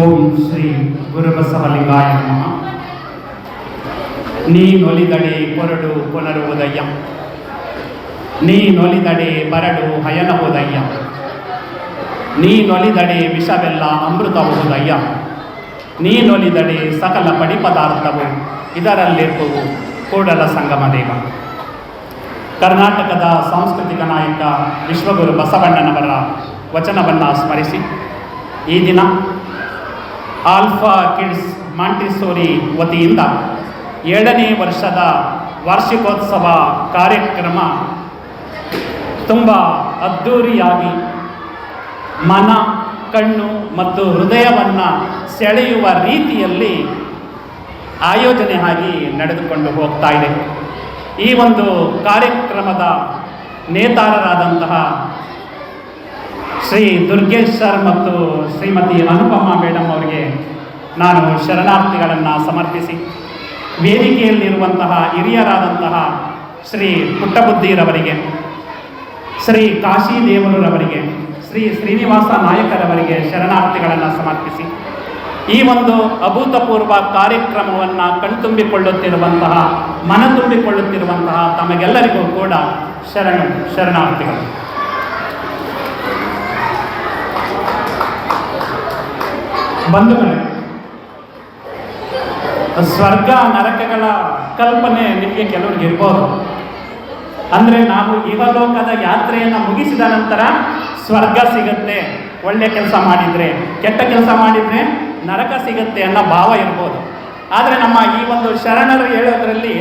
ಓಂ ಶ್ರೀ ಗುರುಬಸವಲಿಂಗಾಯ ನಮಃ. ನೀ ನೊಲಿದಡೆ ಕೊರಡು ನೀ ನೊಲಿದಡೆ ಬರಡು ಹಯನವುದಯ್ಯ ನೀ ನೊಲಿದಡೆ ವಿಷವೆಲ್ಲ ಅಮೃತವುದಯ್ಯ ನೀ ನೊಲಿದಡೆ ಸಕಲ ಪಡಿ ಪದಾರ್ಥವು ಇದರಲ್ಲಿರುವವು ಕೂಡಲ ಸಂಗಮ ದೇವ ಕರ್ನಾಟಕದ ಸಾಂಸ್ಕೃತಿಕ ನಾಯಕ ವಿಶ್ವಗುರು ಬಸವಣ್ಣನವರ ವಚನವನ್ನು ಸ್ಮರಿಸಿ. ಈ ದಿನ ಆಲ್ಫಾ ಕಿಡ್ಸ್ ಮಾಂಟಿಸೋರಿ ವತಿಯಿಂದ ಏಳನೇ ವರ್ಷದ ವಾರ್ಷಿಕೋತ್ಸವ ಕಾರ್ಯಕ್ರಮ ತುಂಬ ಅದ್ಧೂರಿಯಾಗಿ ಮನ, ಕಣ್ಣು ಮತ್ತು ಹೃದಯವನ್ನು ಸೆಳೆಯುವ ರೀತಿಯಲ್ಲಿ ಆಯೋಜನೆ ಆಗಿ ನಡೆದುಕೊಂಡು ಹೋಗ್ತಾ ಇದೆ. ಈ ಒಂದು ಕಾರ್ಯಕ್ರಮದ ನೇತಾರರಾದಂತಹ ಶ್ರೀ ದುರ್ಗೇಶ್ ಸರ್ ಮತ್ತು ಶ್ರೀಮತಿ ಅನುಪಮ ಮೇಡಮ್ ಅವರಿಗೆ ನಾನು ಶರಣಾರ್ಥಿಗಳನ್ನು ಸಮರ್ಪಿಸಿ. ವೇದಿಕೆಯಲ್ಲಿರುವಂತಹ ಹಿರಿಯರಾದಂತಹ ಶ್ರೀ ಪುಟ್ಟಬುದ್ಧಿರವರಿಗೆ, ಶ್ರೀ ಕಾಶಿ ದೇವರವರಿಗೆ ಶ್ರೀ ಶ್ರೀನಿವಾಸ ನಾಯಕರವರಿಗೆ ಶರಣಾರ್ಥಿಗಳನ್ನು ಸಮರ್ಪಿಸಿ. ಈ ಒಂದು ಅಭೂತಪೂರ್ವ ಕಾರ್ಯಕ್ರಮವನ್ನು ಕಣ್ತುಂಬಿಕೊಳ್ಳುತ್ತಿರುವಂತಹ ಮನ ತುಂಬಿಕೊಳ್ಳುತ್ತಿರುವಂತಹ ತಮಗೆಲ್ಲರಿಗೂ ಕೂಡ ಶರಣು ಶರಣಾರ್ಥಿಗಳು. ಬಂಧುಗಳೇ, ಸ್ವರ್ಗ ನರಕಗಳ ಕಲ್ಪನೆ ನಿಮಗೆ ಕೆಲವ್ರಿಗೆ ಇರ್ಬೋದು. ಅಂದರೆ ನಾವು ಯುವಲೋಕದ ಯಾತ್ರೆಯನ್ನು ಮುಗಿಸಿದ ನಂತರ ಸ್ವರ್ಗ ಸಿಗುತ್ತೆ, ಒಳ್ಳೆ ಕೆಲಸ ಮಾಡಿದರೆ. ಕೆಟ್ಟ ಕೆಲಸ ಮಾಡಿದರೆ ನರಕ ಸಿಗುತ್ತೆ ಅನ್ನೋ ಭಾವ ಇರ್ಬೋದು. ಆದರೆ ನಮ್ಮ ಈ ಒಂದು ಶರಣರು ಹೇಳೋದ್ರಲ್ಲಿ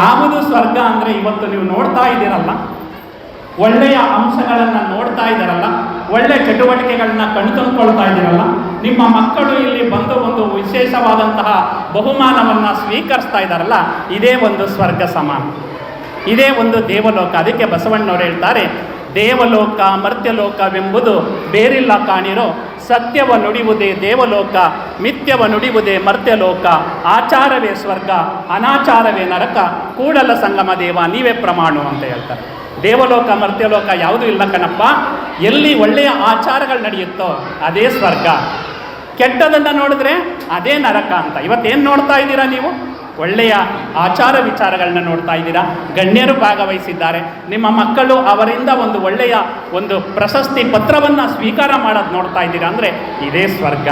ಯಾವುದು ಸ್ವರ್ಗ ಅಂದರೆ ಇವತ್ತು ನೀವು ನೋಡ್ತಾ ಇದ್ದೀರಲ್ಲ, ಒಳ್ಳೆಯ ಅಂಶಗಳನ್ನು ನೋಡ್ತಾ ಇದ್ದಾರಲ್ಲ, ಒಳ್ಳೆ ಚಟುವಟಿಕೆಗಳನ್ನ ಕಣ್ತುಂಬಿಕೊಳ್ತಾ ಇದ್ದೀರಲ್ಲ ನಿಮ್ಮ ಮಕ್ಕಳು ಇಲ್ಲಿ ಬಂದು ಒಂದು ವಿಶೇಷವಾದಂತಹ ಬಹುಮಾನವನ್ನು ಸ್ವೀಕರಿಸ್ತಾ ಇದ್ದಾರಲ್ಲ, ಇದೇ ಒಂದು ಸ್ವರ್ಗ ಸಮಾನ ಇದೇ ಒಂದು ದೇವಲೋಕ. ಅದಕ್ಕೆ ಬಸವಣ್ಣವ್ರು ಹೇಳ್ತಾರೆ, ದೇವಲೋಕ, ಮರ್ತ್ಯಲೋಕವೆಂಬುದು ಬೇರಿಲ್ಲ ಕಾಣಿರೋ, ಸತ್ಯವ ನುಡಿಯುವುದೇ ದೇವಲೋಕ, ಮಿಥ್ಯವ ನುಡಿಯುವುದೇ ಮರ್ತ್ಯಲೋಕ, ಆಚಾರವೇ ಸ್ವರ್ಗ, ಅನಾಚಾರವೇ ನರಕ, ಕೂಡಲ ಸಂಗಮ ದೇವ, ನೀವೇ ಪ್ರಮಾಣು ಅಂತ ಹೇಳ್ತಾರೆ. ದೇವಲೋಕ, ಮರ್ತ್ಯಲೋಕ ಯಾವುದೂ ಇಲ್ಲ ಕಣಪ್ಪ. ಎಲ್ಲಿ ಒಳ್ಳೆಯ ಆಚಾರಗಳು ನಡೆಯುತ್ತೋ, ಅದೇ ಸ್ವರ್ಗ. ಕೆಟ್ಟದನ್ನು ನೋಡಿದ್ರೆ ಅದೇ ನರಕ ಅಂತ. ಇವತ್ತೇನು ನೋಡ್ತಾ ಇದ್ದೀರಾ ನೀವು? ಒಳ್ಳೆಯ ಆಚಾರ ವಿಚಾರಗಳನ್ನ ನೋಡ್ತಾ ಇದ್ದೀರಾ? ಗಣ್ಯರು ಭಾಗವಹಿಸಿದ್ದಾರೆ. ನಿಮ್ಮ ಮಕ್ಕಳು ಅವರಿಂದ ಒಂದು ಒಳ್ಳೆಯ ಒಂದು ಪ್ರಶಸ್ತಿ ಪತ್ರವನ್ನು ಸ್ವೀಕಾರ ಮಾಡೋದು ನೋಡ್ತಾ ಇದ್ದೀರಾ ಅಂದರೆ ಇದೇ ಸ್ವರ್ಗ.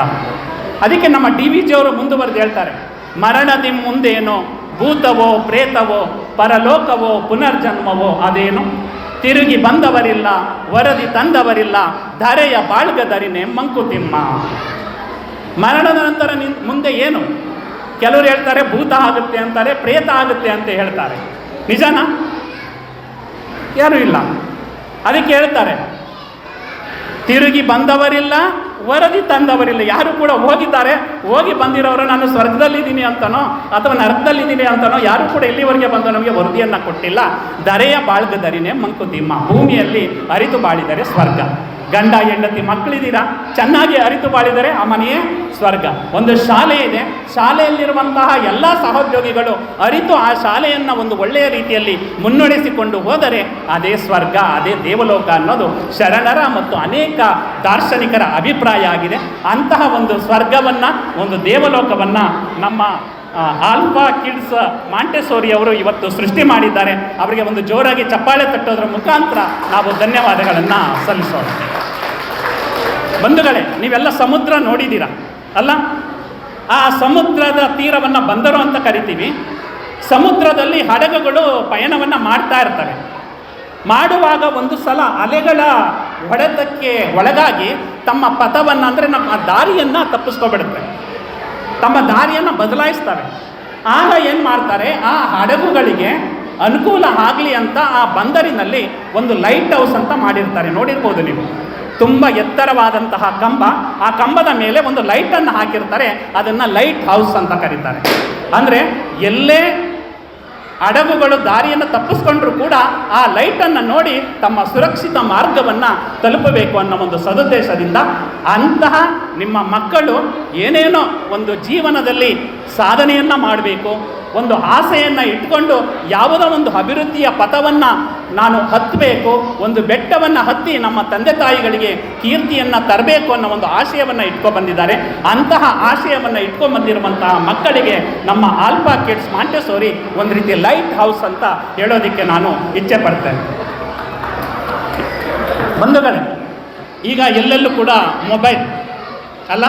ಅದಕ್ಕೆ ನಮ್ಮ ಡಿ ವಿ ಜಿಯವರು ಮುಂದುವರೆದು ಹೇಳ್ತಾರೆ ಮರಣದಿ ಮುಂದೇನೋ, ಭೂತವೋ, ಪ್ರೇತವೋ, ಪರಲೋಕವೋ, ಪುನರ್ಜನ್ಮವೋ, ಅದೇನು? ತಿರುಗಿ ಬಂದವರಿಲ್ಲ, ವರದಿ ತಂದವರಿಲ್ಲ, ಧರೆಯ ಬಾಳ್ಗದರಿನೆ ಮಂಕುತಿಮ್ಮ. ಮರಣದ ನಂತರ ನಿನ್ ಮುಂದೆ ಏನು? ಕೆಲವರು ಹೇಳ್ತಾರೆ, ಭೂತ ಆಗುತ್ತೆ ಅಂತಾರೆ, ಪ್ರೇತ ಆಗುತ್ತೆ ಅಂತ ಹೇಳ್ತಾರೆ. ನಿಜನಾ? ಯಾರೂ ಇಲ್ಲ. ಅದಕ್ಕೆ ಹೇಳ್ತಾರೆ, ತಿರುಗಿ ಬಂದವರಿಲ್ಲ, ವರದಿ ತಂದವರಿಲ್ಲ. ಯಾರು ಕೂಡ ಹೋಗಿದ್ದಾರೆ, ಹೋಗಿ ಬಂದಿರೋರು ನಾನು ಸ್ವರ್ಗದಲ್ಲಿದ್ದೀನಿ ಅಂತನೋ, ಅಥವಾ ನರಕದಲ್ಲಿದ್ದೀನಿ ಅಂತನೋ, ಯಾರು ಕೂಡ ಇಲ್ಲಿವರೆಗೆ ಬಂದು ನಮಗೆ ವರದಿಯನ್ನು ಕೊಟ್ಟಿಲ್ಲ. ದರೆಯ ಬಾಳ್ಗದರಿನೇ ಮಂಕುತಿಮ್ಮ ಭೂಮಿಯಲ್ಲಿ ಅರಿತು ಬಾಳಿದರೆ ಸ್ವರ್ಗ. ಗಂಡ, ಹೆಂಡತಿ ಮಕ್ಕಳಿದ್ದೀರಾ? ಚೆನ್ನಾಗಿ ಅರಿತು ಬಾಳಿದರೆ ಆ ಮನೆಯೇ ಸ್ವರ್ಗ. ಒಂದು ಶಾಲೆ ಇದೆ. ಶಾಲೆಯಲ್ಲಿರುವಂತಹ ಎಲ್ಲ ಸಹೋದ್ಯೋಗಿಗಳು ಅರಿತು ಆ ಶಾಲೆಯನ್ನು ಒಂದು ಒಳ್ಳೆಯ ರೀತಿಯಲ್ಲಿ ಮುನ್ನಡೆಸಿಕೊಂಡು ಹೋದರೆ ಅದೇ ಸ್ವರ್ಗ, ಅದೇ ದೇವಲೋಕ ಅನ್ನೋದು ಶರಣರ ಮತ್ತು ಅನೇಕ ದಾರ್ಶನಿಕರ ಅಭಿಪ್ರಾಯ ಆಗಿದೆ. ಅಂತಹ ಒಂದು ಸ್ವರ್ಗವನ್ನು, ಒಂದು ದೇವಲೋಕವನ್ನು ನಮ್ಮ ಆಲ್ಫಾ ಕಿಡ್ಸ್ ಮಾಂಟೆಸೋರಿ ಅವರು ಇವತ್ತು ಸೃಷ್ಟಿ ಮಾಡಿದ್ದಾರೆ. ಅವರಿಗೆ ಒಂದು ಜೋರಾಗಿ ಚಪ್ಪಾಳೆ ತಟ್ಟೋದ್ರ ಮುಖಾಂತರ ನಾವು ಧನ್ಯವಾದಗಳನ್ನು ಸಲ್ಲಿಸೋಣ. ಬಂಧುಗಳೇ, ನೀವೆಲ್ಲ ಸಮುದ್ರ ನೋಡಿದ್ದೀರಾ? ಅಲ್ಲ? ಆ ಸಮುದ್ರದ ತೀರವನ್ನು ಬಂದರು ಅಂತ ಕರಿತೀವಿ. ಸಮುದ್ರದಲ್ಲಿ ಹಡಗುಗಳು ಪಯಣವನ್ನು ಮಾಡ್ತಾ ಇರ್ತವೆ. ಮಾಡುವಾಗ ಒಂದು ಸಲ ಅಲೆಗಳ ಹೊಡೆತಕ್ಕೆ ಒಳಗಾಗಿ ತಮ್ಮ ಪಥವನ್ನು, ಅಂದರೆ ನಮ್ಮ ದಾರಿಯನ್ನು ತಪ್ಪಿಸ್ಕೊಬಿಡುತ್ತೆ. ತಮ್ಮ ದಾರಿಯನ್ನು ಬದಲಾಯಿಸ್ತವೆ ಆಗ ಏನು ಮಾಡ್ತಾರೆ? ಆ ಹಡಗುಗಳಿಗೆ ಅನುಕೂಲ ಆಗಲಿ ಅಂತ ಆ ಬಂದರಿನಲ್ಲಿ ಒಂದು ಲೈಟ್ ಹೌಸ್ ಅಂತ ಮಾಡಿರ್ತಾರೆ. ನೋಡಿರ್ಬೋದು ನೀವು. ತುಂಬ ಎತ್ತರವಾದಂತಹ ಕಂಬ. ಆ ಕಂಬದ ಮೇಲೆ ಒಂದು ಲೈಟನ್ನು ಹಾಕಿರ್ತಾರೆ. ಅದನ್ನು ಲೈಟ್ ಹೌಸ್ ಅಂತ ಕರೀತಾರೆ. ಅಂದರೆ ಎಲ್ಲೇ ಹಡಗುಗಳು ದಾರಿಯನ್ನು ತಪ್ಪಿಸ್ಕೊಂಡ್ರೂ ಕೂಡ ಆ ಲೈಟನ್ನು ನೋಡಿ ತಮ್ಮ ಸುರಕ್ಷಿತ ಮಾರ್ಗವನ್ನು ತಲುಪಬೇಕು ಅನ್ನೋ ಒಂದು ಸದುದ್ದೇಶದಿಂದ ಅಂತಹ ನಿಮ್ಮ ಮಕ್ಕಳು ಏನೇನೋ ಒಂದು ಜೀವನದಲ್ಲಿ ಸಾಧನೆಯನ್ನು ಮಾಡಬೇಕು ಒಂದು ಆಸೆಯನ್ನು ಇಟ್ಕೊಂಡು ಯಾವುದೋ ಒಂದು ಅಭಿವೃದ್ಧಿಯ ಪಥವನ್ನು ನಾನು ಹತ್ತಬೇಕು ಒಂದು ಬೆಟ್ಟವನ್ನು ಹತ್ತಿ ನಮ್ಮ ತಂದೆ ತಾಯಿಗಳಿಗೆ ಕೀರ್ತಿಯನ್ನು ತರಬೇಕು ಅನ್ನೋ ಒಂದು ಆಶಯವನ್ನು ಇಟ್ಕೊಂಡು ಬಂದಿದ್ದಾರೆ. ಅಂತಹ ಆಶಯವನ್ನು ಇಟ್ಕೊಂಡು ಬಂದಿರುವಂತಹ ಮಕ್ಕಳಿಗೆ ನಮ್ಮ ಆಲ್ಫಾ ಕಿಡ್ಸ್ ಮಾಂಟೆಸೋರಿ ಒಂದು ರೀತಿ ಲೈಟ್ ಹೌಸ್ ಅಂತ ಹೇಳೋದಕ್ಕೆ ನಾನು ಇಚ್ಛೆ ಪಡ್ತೇನೆ. ಬಂಧುಗಳೇ, ಈಗ ಎಲ್ಲೆಲ್ಲೂ ಕೂಡ ಮೊಬೈಲ್ ಅಲ್ಲ?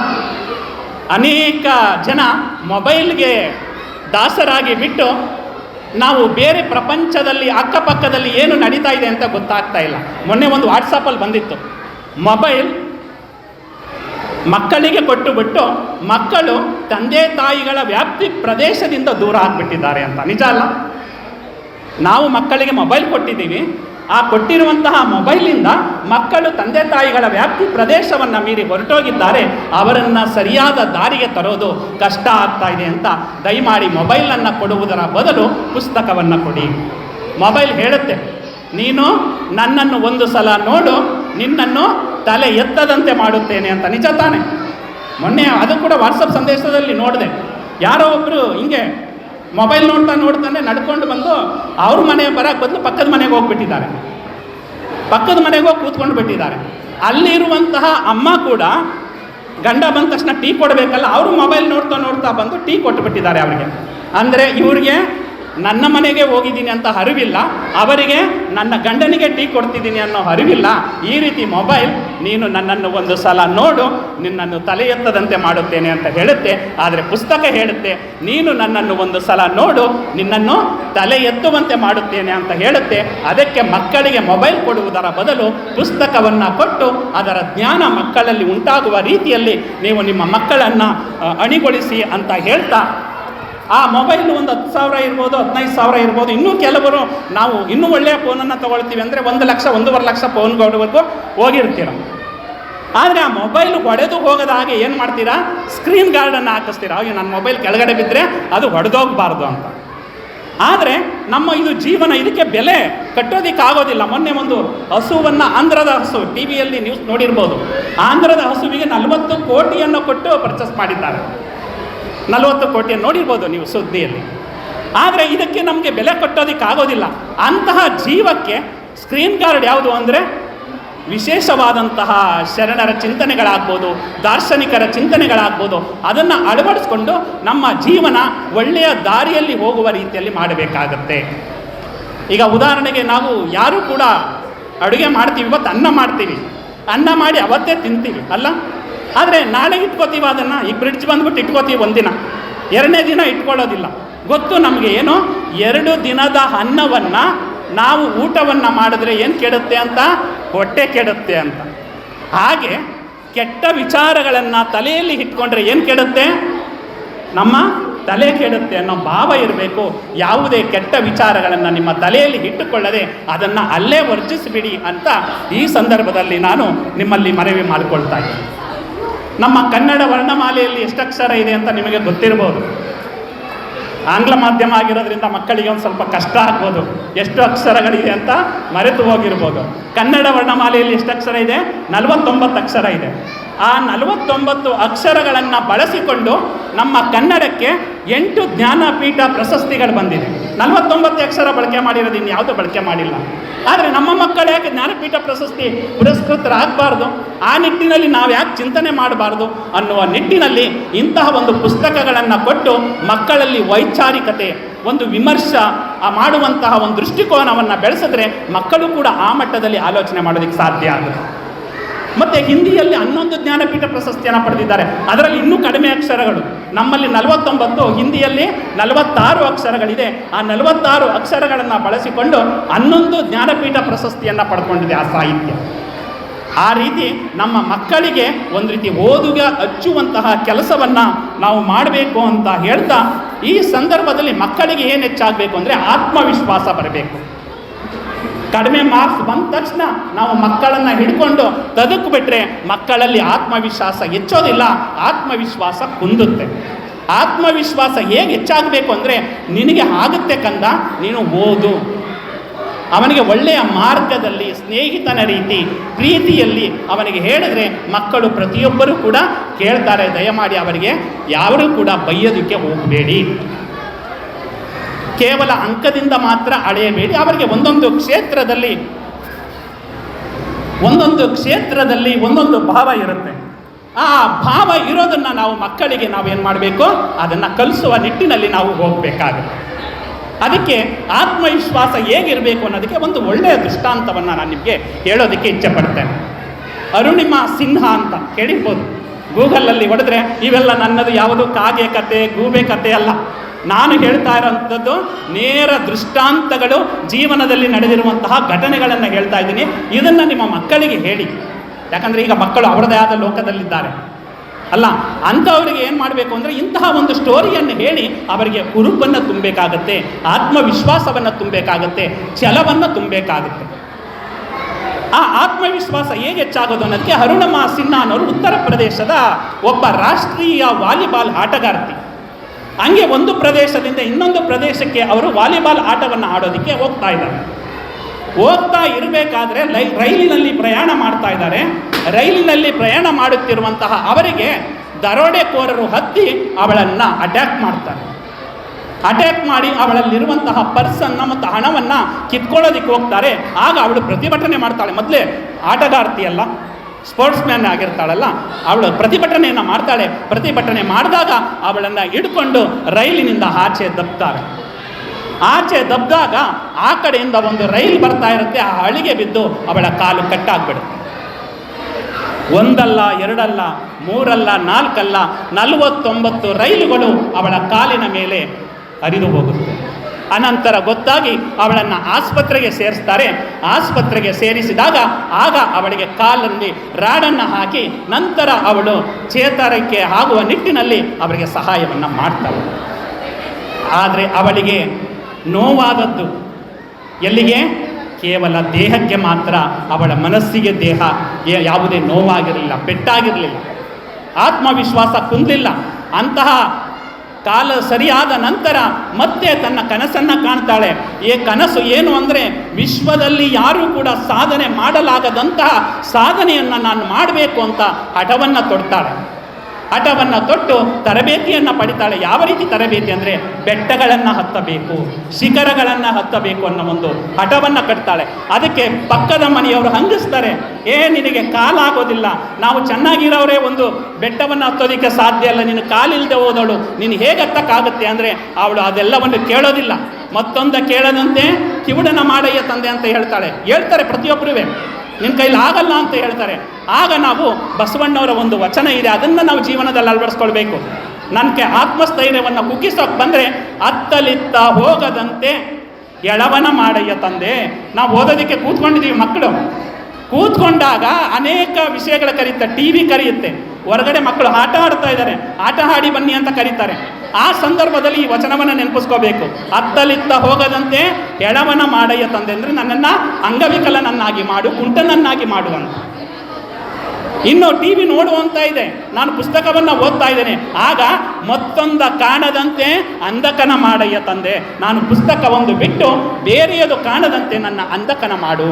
ಅನೇಕ ಜನ ಮೊಬೈಲ್ಗೆ ದಾಸರಾಗಿ ಬಿಟ್ಟು ನಾವು ಬೇರೆ ಪ್ರಪಂಚದಲ್ಲಿ ಅಕ್ಕಪಕ್ಕದಲ್ಲಿ ಏನು ನಡೀತಾ ಇದೆ ಅಂತ ಗೊತ್ತಾಗ್ತಾ ಇಲ್ಲ. ಮೊನ್ನೆ ಒಂದು ವಾಟ್ಸಪ್ಪಲ್ಲಿ ಬಂದಿತ್ತು. ಮೊಬೈಲ್ ಮಕ್ಕಳಿಗೆ ಕೊಟ್ಟು ಬಿಟ್ಟು ಮಕ್ಕಳು ತಂದೆ ತಾಯಿಗಳ ವ್ಯಾಪ್ತಿ ಪ್ರದೇಶದಿಂದ ದೂರ ಆಗಿಬಿಟ್ಟಿದ್ದಾರೆ ಅಂತ. ನಿಜ ಅಲ್ಲ? ನಾವು ಮಕ್ಕಳಿಗೆ ಮೊಬೈಲ್ ಕೊಟ್ಟಿದ್ದೀವಿ. ಆ ಕೊಟ್ಟಿರುವಂತಹ ಮೊಬೈಲಿಂದ ಮಕ್ಕಳು ತಂದೆ ತಾಯಿಗಳ ವ್ಯಾಪ್ತಿ ಪ್ರದೇಶವನ್ನು ಮೀರಿ ಹೊರಟೋಗಿದ್ದಾರೆ. ಅವರನ್ನು ಸರಿಯಾದ ದಾರಿಗೆ ತರೋದು ಕಷ್ಟ ಆಗ್ತಾ ಇದೆ ಅಂತ ದಯಮಾಡಿ ಮೊಬೈಲನ್ನು ಕೊಡುವುದರ ಬದಲು ಪುಸ್ತಕವನ್ನು ಕೊಡಿ. ಮೊಬೈಲ್ ಹೇಳುತ್ತೆ, ನೀನು ನನ್ನನ್ನು ಒಂದು ಸಲ ನೋಡು, ನಿನ್ನನ್ನು ತಲೆ ಎತ್ತದಂತೆ ಮಾಡುತ್ತೇನೆ ಅಂತ ನಿಜ ತಾನೆ. ಮೊನ್ನೆ ಅದು ಕೂಡ ವಾಟ್ಸಪ್ ಸಂದೇಶದಲ್ಲಿ ನೋಡಿದೆ. ಯಾರೋ ಒಬ್ಬರು ಹಿಂಗೆ ಮೊಬೈಲ್ ನೋಡ್ತಾ ನೋಡ್ತಾನೆ ನಡ್ಕೊಂಡು ಬಂದು ಅವ್ರ ಮನೆ ಬರೋಕ್ಕೆ ಬಂದು ಪಕ್ಕದ ಮನೆಗೆ ಹೋಗ್ಬಿಟ್ಟಿದ್ದಾರೆ. ಪಕ್ಕದ ಮನೆಗೆ ಹೋಗಿ ಕೂತ್ಕೊಂಡು ಬಿಟ್ಟಿದ್ದಾರೆ. ಅಲ್ಲಿರುವಂತಹ ಅಮ್ಮ ಕೂಡ ಗಂಡ ಬಂದ ತಕ್ಷಣ ಟೀ ಕೊಡಬೇಕಲ್ಲ, ಅವರು ಮೊಬೈಲ್ ನೋಡ್ತಾ ನೋಡ್ತಾ ಬಂದು ಟೀ ಕೊಟ್ಟು ಬಿಟ್ಟಿದ್ದಾರೆ ಅವರಿಗೆ. ಅಂದರೆ ಇವ್ರಿಗೆ ನನ್ನ ಮನೆಗೆ ಹೋಗಿದ್ದೀನಿ ಅಂತ ಅರಿವಿಲ್ಲ, ಅವರಿಗೆ ನನ್ನ ಗಂಡನಿಗೆ ಟೀ ಕೊಡ್ತಿದ್ದೀನಿ ಅನ್ನೋ ಅರಿವಿಲ್ಲ, ಈ ರೀತಿ ಮೊಬೈಲ್ ನೀನು ನನ್ನನ್ನು ಒಂದು ಸಲ ನೋಡು, ನಿನ್ನನ್ನು ತಲೆ ಎತ್ತದಂತೆ ಮಾಡುತ್ತೇನೆ ಅಂತ ಹೇಳುತ್ತೆ, ಆದರೆ ಪುಸ್ತಕ ಹೇಳುತ್ತೆ, ನೀನು ನನ್ನನ್ನು ಒಂದು ಸಲ ನೋಡು, ನಿನ್ನನ್ನು ತಲೆ ಎತ್ತುವಂತೆ ಮಾಡುತ್ತೇನೆ ಅಂತ ಹೇಳುತ್ತೆ, ಅದಕ್ಕೆ ಮಕ್ಕಳಿಗೆ ಮೊಬೈಲ್ ಕೊಡುವುದರ ಬದಲು ಪುಸ್ತಕವನ್ನು ಕೊಟ್ಟು, ಅದರ ಜ್ಞಾನ ಮಕ್ಕಳಲ್ಲಿ ಉಂಟಾಗುವ ರೀತಿಯಲ್ಲಿ ನೀವು ನಿಮ್ಮ ಮಕ್ಕಳನ್ನು ಅಣಿಗೊಳಿಸಿ ಅಂತ ಹೇಳ್ತಾ ಆ ಮೊಬೈಲ್ ಒಂದು ಹತ್ತು ಸಾವಿರ ಇರ್ಬೋದು, ಹದಿನೈದು ಸಾವಿರ ಇರ್ಬೋದು. ಇನ್ನೂ ಕೆಲವರು ನಾವು ಇನ್ನೂ ಒಳ್ಳೆಯ ಫೋನನ್ನು ತಗೊಳ್ತೀವಿ ಅಂದರೆ ಒಂದು ಲಕ್ಷ, ಒಂದೂವರೆ ಲಕ್ಷ ಫೋನ್ ಫೋನ್ಗಳವರೆಗೂ ಹೋಗಿರ್ತೀರ. ಆದರೆ ಆ ಮೊಬೈಲ್ ಹೊಡೆದು ಹೋಗದ ಹಾಗೆ ಏನು ಮಾಡ್ತೀರಾ? ಸ್ಕ್ರೀನ್ ಗಾರ್ಡನ್ನು ಹಾಕಿಸ್ತೀರಾ. ಅಯ್ಯೋ ನನ್ನ ಮೊಬೈಲ್ ಕೆಳಗಡೆ ಬಿದ್ದರೆ ಅದು ಹೊಡೆದೋಗಬಾರ್ದು ಅಂತ. ಆದರೆ ನಮ್ಮ ಇದು ಜೀವನ, ಇದಕ್ಕೆ ಬೆಲೆ ಕಟ್ಟೋದಿಕ್ಕೆ ಆಗೋದಿಲ್ಲ ಮೊನ್ನೆ ಒಂದು ಹಸುವನ್ನು ಆಂಧ್ರದ ಹಸು ಟಿ ವಿಯಲ್ಲಿ ನ್ಯೂಸ್ ನೋಡಿರ್ಬೋದು. ಆಂಧ್ರದ ಹಸುವಿಗೆ ನಲವತ್ತು ಕೋಟಿಯನ್ನು ಕೊಟ್ಟು ಪರ್ಚೇಸ್ ಮಾಡಿದ್ದಾರೆ. ನಲವತ್ತು ಕೋಟಿಯನ್ನು ನೋಡಿರ್ಬೋದು ನೀವು ಸುದ್ದಿಯಲ್ಲಿ. ಆದರೆ ಇದಕ್ಕೆ ನಮಗೆ ಬೆಲೆ ಕಟ್ಟೋದಕ್ಕಾಗೋದಿಲ್ಲ. ಅಂತಹ ಜೀವಕ್ಕೆ ಸ್ಕ್ರೀನ್ ಗಾರ್ಡ್ ಯಾವುದು ಅಂದರೆ ವಿಶೇಷವಾದಂತಹ ಶರಣರ ಚಿಂತನೆಗಳಾಗ್ಬೋದು, ದಾರ್ಶನಿಕರ ಚಿಂತನೆಗಳಾಗ್ಬೋದು, ಅದನ್ನು ಅಳವಡಿಸ್ಕೊಂಡು ನಮ್ಮ ಜೀವನ ಒಳ್ಳೆಯ ದಾರಿಯಲ್ಲಿ ಹೋಗುವ ರೀತಿಯಲ್ಲಿ ಮಾಡಬೇಕಾಗತ್ತೆ. ಈಗ ಉದಾಹರಣೆಗೆ ನಾವು ಯಾರೂ ಕೂಡ ಅಡುಗೆ ಮಾಡ್ತೀವಿ, ಇವತ್ತು ಅನ್ನ ಮಾಡ್ತೀವಿ. ಅನ್ನ ಮಾಡಿ ಅವತ್ತೇ ತಿಂತೀವಿ, ಅಲ್ಲ? ಆದರೆ ನಾಳೆ ಇಟ್ಕೋತೀವಿ ಅದನ್ನು? ಈ ಬ್ರಿಡ್ಜ್ ಬಂದ್ಬಿಟ್ಟು ಇಟ್ಕೋತೀವಿ ಒಂದಿನ. ಎರಡನೇ ದಿನ ಇಟ್ಕೊಳ್ಳೋದಿಲ್ಲ. ಗೊತ್ತು ನಮಗೆ ಏನು? ಎರಡು ದಿನದ ಅನ್ನವನ್ನು ನಾವು ಊಟವನ್ನು ಮಾಡಿದ್ರೆ ಏನು ಕೆಡುತ್ತೆ ಅಂತ? ಹೊಟ್ಟೆ ಕೆಡುತ್ತೆ ಅಂತ. ಹಾಗೆ ಕೆಟ್ಟ ವಿಚಾರಗಳನ್ನು ತಲೆಯಲ್ಲಿ ಇಟ್ಕೊಂಡ್ರೆ ಏನು ಕೆಡುತ್ತೆ? ನಮ್ಮ ತಲೆ ಕೆಡುತ್ತೆ ಅನ್ನೋ ಭಾವ ಇರಬೇಕು. ಯಾವುದೇ ಕೆಟ್ಟ ವಿಚಾರಗಳನ್ನು ನಿಮ್ಮ ತಲೆಯಲ್ಲಿ ಇಟ್ಟುಕೊಳ್ಳದೆ ಅದನ್ನು ಅಲ್ಲೇ ವರ್ಜಿಸಿಬಿಡಿ ಅಂತ ಈ ಸಂದರ್ಭದಲ್ಲಿ ನಾನು ನಿಮ್ಮಲ್ಲಿ ಮನವಿ ಮಾಡಿಕೊಳ್ತಾ ಇದ್ದೀನಿ. ನಮ್ಮ ಕನ್ನಡ ವರ್ಣಮಾಲೆಯಲ್ಲಿ ಎಷ್ಟು ಅಕ್ಷರ ಇದೆ ಅಂತ ನಿಮಗೆ ಗೊತ್ತಿರ್ಬೋದು. ಆಂಗ್ಲ ಮಾಧ್ಯಮ ಆಗಿರೋದ್ರಿಂದ ಮಕ್ಕಳಿಗೆ ಒಂದು ಸ್ವಲ್ಪ ಕಷ್ಟ ಆಗ್ಬೋದು. ಎಷ್ಟು ಅಕ್ಷರಗಳಿದೆ ಅಂತ ಮರೆತು ಹೋಗಿರ್ಬೋದು. ಕನ್ನಡ ವರ್ಣಮಾಲೆಯಲ್ಲಿ ಎಷ್ಟು ಅಕ್ಷರ ಇದೆ? ನಲವತ್ತೊಂಬತ್ತು ಅಕ್ಷರ ಇದೆ. ಆ ನಲವತ್ತೊಂಬತ್ತು ಅಕ್ಷರಗಳನ್ನು ಬಳಸಿಕೊಂಡು ನಮ್ಮ ಕನ್ನಡಕ್ಕೆ ಎಂಟು ಜ್ಞಾನಪೀಠ ಪ್ರಶಸ್ತಿಗಳು ಬಂದಿದೆ. ನಲವತ್ತೊಂಬತ್ತು ಅಕ್ಷರ ಬಳಕೆ ಮಾಡಿರೋದು ಇನ್ನು ಯಾವುದು ಬಳಕೆ ಮಾಡಿಲ್ಲ. ಆದರೆ ನಮ್ಮ ಮಕ್ಕಳು ಯಾಕೆ ಜ್ಞಾನಪೀಠ ಪ್ರಶಸ್ತಿ ಪುರಸ್ಕೃತರಾಗಬಾರ್ದು? ಆ ನಿಟ್ಟಿನಲ್ಲಿ ನಾವು ಯಾಕೆ ಚಿಂತನೆ ಮಾಡಬಾರ್ದು ಅನ್ನುವ ನಿಟ್ಟಿನಲ್ಲಿ ಇಂತಹ ಒಂದು ಪುಸ್ತಕಗಳನ್ನು ಕೊಟ್ಟು ಮಕ್ಕಳಲ್ಲಿ ವೈಚಾರಿಕತೆ ಒಂದು ವಿಮರ್ಶ ಮಾಡುವಂತಹ ಒಂದು ದೃಷ್ಟಿಕೋನವನ್ನು ಬೆಳೆಸಿದ್ರೆ ಮಕ್ಕಳು ಕೂಡ ಆ ಮಟ್ಟದಲ್ಲಿ ಆಲೋಚನೆ ಮಾಡೋದಕ್ಕೆ ಸಾಧ್ಯ ಆಗುತ್ತೆ. ಮತ್ತು ಹಿಂದಿಯಲ್ಲಿ ಹನ್ನೊಂದು ಜ್ಞಾನಪೀಠ ಪ್ರಶಸ್ತಿಯನ್ನು ಪಡೆದಿದ್ದಾರೆ. ಅದರಲ್ಲಿ ಇನ್ನೂ ಕಡಿಮೆ ಅಕ್ಷರಗಳು. ನಮ್ಮಲ್ಲಿ ನಲವತ್ತೊಂಬತ್ತು, ಹಿಂದಿಯಲ್ಲಿ ನಲವತ್ತಾರು ಅಕ್ಷರಗಳಿದೆ. ಆ ನಲವತ್ತಾರು ಅಕ್ಷರಗಳನ್ನು ಬಳಸಿಕೊಂಡು ಹನ್ನೊಂದು ಜ್ಞಾನಪೀಠ ಪ್ರಶಸ್ತಿಯನ್ನು ಪಡ್ಕೊಂಡಿದೆ ಆ ಸಾಹಿತ್ಯ. ಆ ರೀತಿ ನಮ್ಮ ಮಕ್ಕಳಿಗೆ ಒಂದು ರೀತಿ ಓದುಗ ಹಚ್ಚುವಂತಹ ಕೆಲಸವನ್ನು ನಾವು ಮಾಡಬೇಕು ಅಂತ ಹೇಳ್ತಾ ಈ ಸಂದರ್ಭದಲ್ಲಿ ಮಕ್ಕಳಿಗೆ ಏನು ಹೆಚ್ಚಾಗಬೇಕು ಅಂದರೆ ಆತ್ಮವಿಶ್ವಾಸ ಬರಬೇಕು. ಕಡಿಮೆ ಮಾರ್ಕ್ಸ್ ಬಂದ ತಕ್ಷಣ ನಾವು ಮಕ್ಕಳನ್ನು ಹಿಡ್ಕೊಂಡು ತದಕು ಬಿಟ್ಟರೆ ಮಕ್ಕಳಲ್ಲಿ ಆತ್ಮವಿಶ್ವಾಸ ಹೆಚ್ಚೋದಿಲ್ಲ, ಆತ್ಮವಿಶ್ವಾಸ ಕುಂದುತ್ತೆ. ಆತ್ಮವಿಶ್ವಾಸ ಹೇಗೆ ಹೆಚ್ಚಾಗಬೇಕು ಅಂದರೆ ನಿನಗೆ ಆಗುತ್ತೆ ಕಂದ, ನೀನು ಓದು. ಅವನಿಗೆ ಒಳ್ಳೆಯ ಮಾರ್ಗದಲ್ಲಿ, ಸ್ನೇಹಿತನ ರೀತಿ, ಪ್ರೀತಿಯಲ್ಲಿ ಅವನಿಗೆ ಹೇಳಿದ್ರೆ ಮಕ್ಕಳು ಪ್ರತಿಯೊಬ್ಬರೂ ಕೂಡ ಕೇಳ್ತಾರೆ. ದಯಮಾಡಿ ಅವರಿಗೆ ಯಾರೂ ಕೂಡ ಬೈಯೋದಕ್ಕೆ ಹೋಗಬೇಡಿ. ಕೇವಲ ಅಂಕದಿಂದ ಮಾತ್ರ ಅಳೆಯಬೇಡಿ. ಅವರಿಗೆ ಒಂದೊಂದು ಕ್ಷೇತ್ರದಲ್ಲಿ ಒಂದೊಂದು ಕ್ಷೇತ್ರದಲ್ಲಿ ಒಂದೊಂದು ಭಾವ ಇರುತ್ತೆ. ಆ ಭಾವ ಇರೋದನ್ನು ನಾವು ಮಕ್ಕಳಿಗೆ ನಾವು ಏನು ಮಾಡಬೇಕು? ಅದನ್ನು ಕಲಿಸುವ ನಿಟ್ಟಿನಲ್ಲಿ ನಾವು ಹೋಗಬೇಕಾಗುತ್ತೆ. ಅದಕ್ಕೆ ಆತ್ಮವಿಶ್ವಾಸ ಹೇಗಿರಬೇಕು ಅನ್ನೋದಕ್ಕೆ ಒಂದು ಒಳ್ಳೆಯ ದೃಷ್ಟಾಂತವನ್ನು ನಾನು ನಿಮಗೆ ಹೇಳೋದಕ್ಕೆ ಇಚ್ಛೆ ಪಡ್ತೇನೆ ಅರುಣಿಮಾ ಸಿನ್ಹಾ ಅಂತ ಕೇಳಿರ್ಬೋದು. ಗೂಗಲಲ್ಲಿ ಹೊಡೆದ್ರೆ ಇವೆಲ್ಲ ನನ್ನದು ಯಾವುದು ಕಾಗೆ ಕತೆ, ಗೂಬೆ ಕತೆ ಅಲ್ಲ. ನಾನು ಹೇಳ್ತಾ ಇರೋಂಥದ್ದು ನೇರ ದೃಷ್ಟಾಂತಗಳು ಜೀವನದಲ್ಲಿ ನಡೆದಿರುವಂತಹ ಘಟನೆಗಳನ್ನು ಹೇಳ್ತಾ ಇದ್ದೀನಿ. ಇದನ್ನು ನಿಮ್ಮ ಮಕ್ಕಳಿಗೆ ಹೇಳಿ. ಯಾಕಂದರೆ ಈಗ ಮಕ್ಕಳು ಅವರದೇ ಆದ ಲೋಕದಲ್ಲಿದ್ದಾರೆ. ಅಲ್ಲ, ಅಂಥವರಿಗೆ ಏನು ಮಾಡಬೇಕು ಅಂದರೆ ಇಂತಹ ಒಂದು ಸ್ಟೋರಿಯನ್ನು ಹೇಳಿ ಅವರಿಗೆ ಹುರುಪನ್ನು ತುಂಬಬೇಕಾಗತ್ತೆ, ಆತ್ಮವಿಶ್ವಾಸವನ್ನು ತುಂಬಬೇಕಾಗತ್ತೆ, ಛಲವನ್ನು ತುಂಬಬೇಕಾಗುತ್ತೆ. ಆ ಆತ್ಮವಿಶ್ವಾಸ ಹೇಗೆ ಹೆಚ್ಚಾಗೋದು ಅನ್ನೋದಕ್ಕೆ ಅರುಣಮಾ ಸಿನ್ಹಾ ಅನ್ನೋರು ಉತ್ತರ ಪ್ರದೇಶದ ಒಬ್ಬ ರಾಷ್ಟ್ರೀಯ ವಾಲಿಬಾಲ್ ಆಟಗಾರ್ತಿ. ಹಂಗೆ ಒಂದು ಪ್ರದೇಶದಿಂದ ಇನ್ನೊಂದು ಪ್ರದೇಶಕ್ಕೆ ಅವರು ವಾಲಿಬಾಲ್ ಆಟವನ್ನು ಆಡೋದಕ್ಕೆ ಹೋಗ್ತಾ ಇದ್ದಾರೆ. ಹೋಗ್ತಾ ಇರಬೇಕಾದ್ರೆ ರೈಲಿನಲ್ಲಿ ಪ್ರಯಾಣ ಮಾಡ್ತಾ ಇದ್ದಾರೆ. ರೈಲಿನಲ್ಲಿ ಪ್ರಯಾಣ ಮಾಡುತ್ತಿರುವಂತಹ ಅವರಿಗೆ ದರೋಡೆಕೋರರು ಹತ್ತಿ ಅವಳನ್ನು ಅಟ್ಯಾಕ್ ಮಾಡ್ತಾರೆ. ಅಟ್ಯಾಕ್ ಮಾಡಿ ಅವಳಲ್ಲಿರುವಂತಹ ಪರ್ಸನ್ನು ಮತ್ತು ಹಣವನ್ನು ಕಿತ್ಕೊಳ್ಳೋದಕ್ಕೆ ಹೋಗ್ತಾರೆ. ಆಗ ಅವಳು ಪ್ರತಿಭಟನೆ ಮಾಡ್ತಾಳೆ. ಮೊದಲೇ ಆಟಗಾರ್ತಿ ಅಲ್ಲ ಸ್ಪೋರ್ಟ್ಸ್ ಮ್ಯಾನ್ ಆಗಿರ್ತಾಳಲ್ಲ, ಅವಳು ಪ್ರತಿಭಟನೆಯನ್ನು ಮಾಡ್ತಾಳೆ. ಪ್ರತಿಭಟನೆ ಮಾಡಿದಾಗ ಅವಳನ್ನು ಹಿಡ್ಕೊಂಡು ರೈಲಿನಿಂದ ಆಚೆ ದಬ್ತಾರೆ. ಆಚೆ ದಬ್ದಾಗ ಆ ಕಡೆಯಿಂದ ಒಂದು ರೈಲು ಬರ್ತಾ ಇರುತ್ತೆ. ಆ ಹಳಿಗೆ ಬಿದ್ದು ಅವಳ ಕಾಲು ಕಟ್ಟಾಗ್ಬಿಡುತ್ತೆ. ಒಂದಲ್ಲ, ಎರಡಲ್ಲ, ಮೂರಲ್ಲ, ನಾಲ್ಕಲ್ಲ, ನಲವತ್ತೊಂಬತ್ತು ರೈಲುಗಳು ಅವಳ ಕಾಲಿನ ಮೇಲೆ ಹರಿದು ಹೋಗುತ್ತೆ. ಅನಂತರ ಗೊತ್ತಾಗಿ ಅವಳನ್ನು ಆಸ್ಪತ್ರೆಗೆ ಸೇರಿಸ್ತಾರೆ. ಆಸ್ಪತ್ರೆಗೆ ಸೇರಿಸಿದಾಗ ಆಗ ಅವಳಿಗೆ ಕಾಲಲ್ಲಿ ರಾಡನ್ನು ಹಾಕಿ ನಂತರ ಅವಳು ಚೇತರಿಕೆ ಆಗುವ ನಿಟ್ಟಿನಲ್ಲಿ ಅವರಿಗೆ ಸಹಾಯವನ್ನು ಮಾಡ್ತಾಳೆ. ಆದರೆ ಅವಳಿಗೆ ನೋವಾದದ್ದು. ಎಲ್ಲಿಗೆ? ಕೇವಲ ದೇಹಕ್ಕೆ ಮಾತ್ರ ಅವಳ ಮನಸ್ಸಿಗೆ ದೇಹ ಯಾವುದೇ ನೋವಾಗಿರಲಿಲ್ಲ, ಪೆಟ್ಟಾಗಿರಲಿಲ್ಲ. ಆತ್ಮವಿಶ್ವಾಸ ಕುಂದಿಲ್ಲ. ಅಂತಹ ಕಾಲ ಸರಿಯಾದ ನಂತರ ಮತ್ತೆ ತನ್ನ ಕನಸನ್ನು ಕಾಣ್ತಾಳೆ. ಈ ಕನಸು ಏನು ಅಂದರೆ ವಿಶ್ವದಲ್ಲಿ ಯಾರೂ ಕೂಡ ಸಾಧನೆ ಮಾಡಲಾಗದಂತಹ ಸಾಧನೆಯನ್ನು ನಾನು ಮಾಡಬೇಕು ಅಂತ ಹಠವನ್ನು ತೊಡ್ತಾಳೆ. ಹಠವನ್ನು ತೊಟ್ಟು ತರಬೇತಿಯನ್ನು ಪಡಿತಾಳೆ. ಯಾವ ರೀತಿ ತರಬೇತಿ ಅಂದರೆ ಬೆಟ್ಟಗಳನ್ನು ಹತ್ತಬೇಕು, ಶಿಖರಗಳನ್ನು ಹತ್ತಬೇಕು ಅನ್ನೋ ಒಂದು ಹಠವನ್ನು ಕಟ್ತಾಳೆ. ಅದಕ್ಕೆ ಪಕ್ಕದ ಮನೆಯವರು ಹಂಗಿಸ್ತಾರೆ. ಏ, ನಿನಗೆ ಕಾಲಾಗೋದಿಲ್ಲ ನಾವು ಚೆನ್ನಾಗಿರೋರೇ ಒಂದು ಬೆಟ್ಟವನ್ನು ಹತ್ತೋದಕ್ಕೆ ಸಾಧ್ಯ ಇಲ್ಲ. ನಿನ್ನ ಕಾಲಿಲ್ಲದೆ ಹೋದವಳು ನೀನು ಹೇಗೆ ಹತ್ತಕ್ಕಾಗುತ್ತೆ? ಅಂದರೆ ಅವಳು ಅದೆಲ್ಲವನ್ನು ಕೇಳೋದಿಲ್ಲ. ಮತ್ತೊಂದು ಕೇಳದಂತೆ, ಕಿವುಡನ ಮಾಡಯ್ಯ ತಂದೆ ಅಂತ ಹೇಳ್ತಾಳೆ. ಹೇಳ್ತಾರೆ ಪ್ರತಿಯೊಬ್ಬರೂ ನಿನ್ನ ಕೈಲಿ ಆಗಲ್ಲ ಅಂತ ಹೇಳ್ತಾರೆ. ಆಗ ನಾವು ಬಸವಣ್ಣವರ ಒಂದು ವಚನ ಇದೆ, ಅದನ್ನು ನಾವು ಜೀವನದಲ್ಲಿ ಅಳವಡಿಸ್ಕೊಳ್ಬೇಕು. ನನಗೆ ಆತ್ಮಸ್ಥೈರ್ಯವನ್ನು ಕುಗ್ಗಿಸೋಕೆ ಬಂದರೆ ಅತ್ತಲಿತ್ತ ಹೋಗದಂತೆ ಎಳವನ ಮಾಡಯ್ಯ ತಂದೆ. ನಾವು ಓದೋದಕ್ಕೆ ಕೂತ್ಕೊಂಡಿದ್ದೀವಿ ಮಕ್ಕಳು ಕೂತ್ಕೊಂಡಾಗ ಅನೇಕ ವಿಷಯಗಳ ಕರೀತ, ಟಿ ವಿ ಕರೆಯುತ್ತೆ. ಹೊರಗಡೆ ಮಕ್ಕಳು ಆಟ ಆಡ್ತಾ ಇದ್ದಾರೆ. ಆಟ ಆಡಿ ಬನ್ನಿ ಅಂತ ಕರೀತಾರೆ. ಆ ಸಂದರ್ಭದಲ್ಲಿ ಈ ವಚನವನ್ನು ನೆನಪಿಸ್ಕೋಬೇಕು. ಅತ್ತಲಿತ್ತ ಹೋಗದಂತೆ ಎಳವನ ಮಾಡಯ್ಯ ತಂದೆ ಅಂದರೆ ನನ್ನನ್ನು ಅಂಗವಿಕಲನನ್ನಾಗಿ ಮಾಡು, ಕುಂಟನನ್ನಾಗಿ ಮಾಡು ಅಂತ. ಇನ್ನು ಟಿ ವಿ ನೋಡುವಂತ ಇದೆ. ನಾನು ಪುಸ್ತಕವನ್ನು ಓದ್ತಾ ಇದ್ದೇನೆ. ಆಗ ಮತ್ತೊಂದ ಕಾಣದಂತೆ ಅಂಧಕನ ಮಾಡಯ್ಯ ತಂದೆ. ನಾನು ಪುಸ್ತಕವೊಂದು ಬಿಟ್ಟು ಬೇರೆಯದು ಕಾಣದಂತೆ ನನ್ನ ಅಂಧಕನ ಮಾಡು.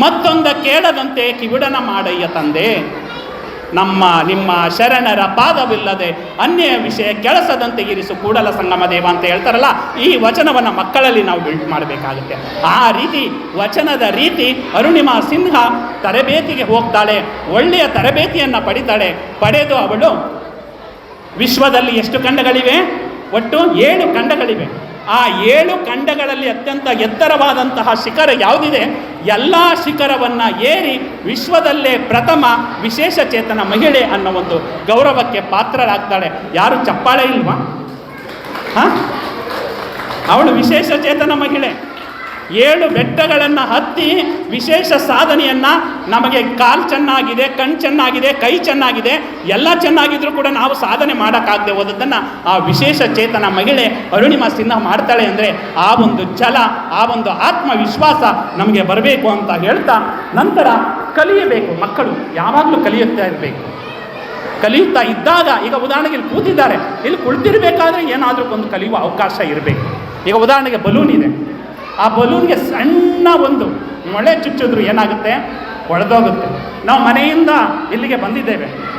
ಮತ್ತೊಂದ ಕೇಳದಂತೆ ಕಿವಿಡನ ಮಾಡಯ್ಯ ತಂದೆ. ನಮ್ಮ, ನಿಮ್ಮ ಶರಣರ ಪಾದವಿಲ್ಲದೆ ಅನ್ಯ ವಿಷಯ ಕೆಲಸದಂತೆ ಇರಿಸು ಕೂಡಲ ಸಂಗಮ ದೇವ ಅಂತ ಹೇಳ್ತಾರಲ್ಲ, ಈ ವಚನವನ್ನು ಮಕ್ಕಳಲ್ಲಿ ನಾವು ಬಿಲ್ಟ್ ಮಾಡಬೇಕಾಗುತ್ತೆ. ಆ ರೀತಿ, ವಚನದ ರೀತಿ ಅರುಣಿಮಾ ಸಿನ್ಹ ತರಬೇತಿಗೆ ಹೋಗ್ತಾಳೆ, ಒಳ್ಳೆಯ ತರಬೇತಿಯನ್ನು ಪಡಿತಾಳೆ, ಪಡೆದು ಅವಳು ವಿಶ್ವದಲ್ಲಿ ಎಷ್ಟು ಖಂಡಗಳಿವೆ? ಒಟ್ಟು ಏಳು ಖಂಡಗಳಿವೆ. ಆ ಏಳು ಖಂಡಗಳಲ್ಲಿ ಅತ್ಯಂತ ಎತ್ತರವಾದಂತಹ ಶಿಖರ ಯಾವುದಿದೆ? ಎಲ್ಲ ಶಿಖರವನ್ನು ಏರಿ ವಿಶ್ವದಲ್ಲೇ ಪ್ರಥಮ ವಿಶೇಷ ಚೇತನ ಮಹಿಳೆ ಅನ್ನೋ ಒಂದು ಗೌರವಕ್ಕೆ ಪಾತ್ರರಾಗ್ತಾಳೆ. ಯಾರು ಚಪ್ಪಾಳೆ ಇಲ್ವಾ? ಹಾಂ? ಅವಳು ವಿಶೇಷ ಚೇತನ ಮಹಿಳೆ. ಏಳು ಬೆಟ್ಟಗಳನ್ನು ಹತ್ತಿ ವಿಶೇಷ ಸಾಧನೆಯನ್ನು ನಮಗೆ ಕಾಲು ಚೆನ್ನಾಗಿದೆ ಕಣ್ಣು ಚೆನ್ನಾಗಿದೆ, ಕೈ ಚೆನ್ನಾಗಿದೆ, ಎಲ್ಲ ಚೆನ್ನಾಗಿದ್ರೂ ಕೂಡ ನಾವು ಸಾಧನೆ ಮಾಡೋಕ್ಕಾಗದೆ ಹೋದದ್ದನ್ನು ಆ ವಿಶೇಷ ಚೇತನ ಮಹಿಳೆ ಅರುಣಿಮಾ ಸಿನ್ಹ ಮಾಡ್ತಾಳೆ ಅಂದರೆ ಆ ಒಂದು ಛಲ, ಆ ಒಂದು ಆತ್ಮವಿಶ್ವಾಸ ನಮಗೆ ಬರಬೇಕು ಅಂತ ಹೇಳ್ತಾ ನಂತರ ಕಲಿಯಬೇಕು. ಮಕ್ಕಳು ಯಾವಾಗಲೂ ಕಲಿಯುತ್ತಾ ಇರಬೇಕು. ಕಲಿಯುತ್ತಾ ಇದ್ದಾಗ ಈಗ ಉದಾಹರಣೆಗೆ ಇಲ್ಲಿ ಕೂತಿದ್ದಾರೆ. ಇಲ್ಲಿ ಕುಳಿತಿರ್ಬೇಕಾದ್ರೆ ಏನಾದರೂ ಒಂದು ಕಲಿಯುವ ಅವಕಾಶ ಇರಬೇಕು. ಈಗ ಉದಾಹರಣೆಗೆ ಬಲೂನ್ ಇದೆ. ಆ ಬಲೂನ್ಗೆ ಸಣ್ಣ ಒಂದು ಮೊಳೆ ಚುಚ್ಚಿದ್ರು ಏನಾಗುತ್ತೆ? ಒಡೆದೋಗುತ್ತೆ ನಾವು ಮನೆಯಿಂದ ಇಲ್ಲಿಗೆ ಬಂದಿದ್ದೇವೆ.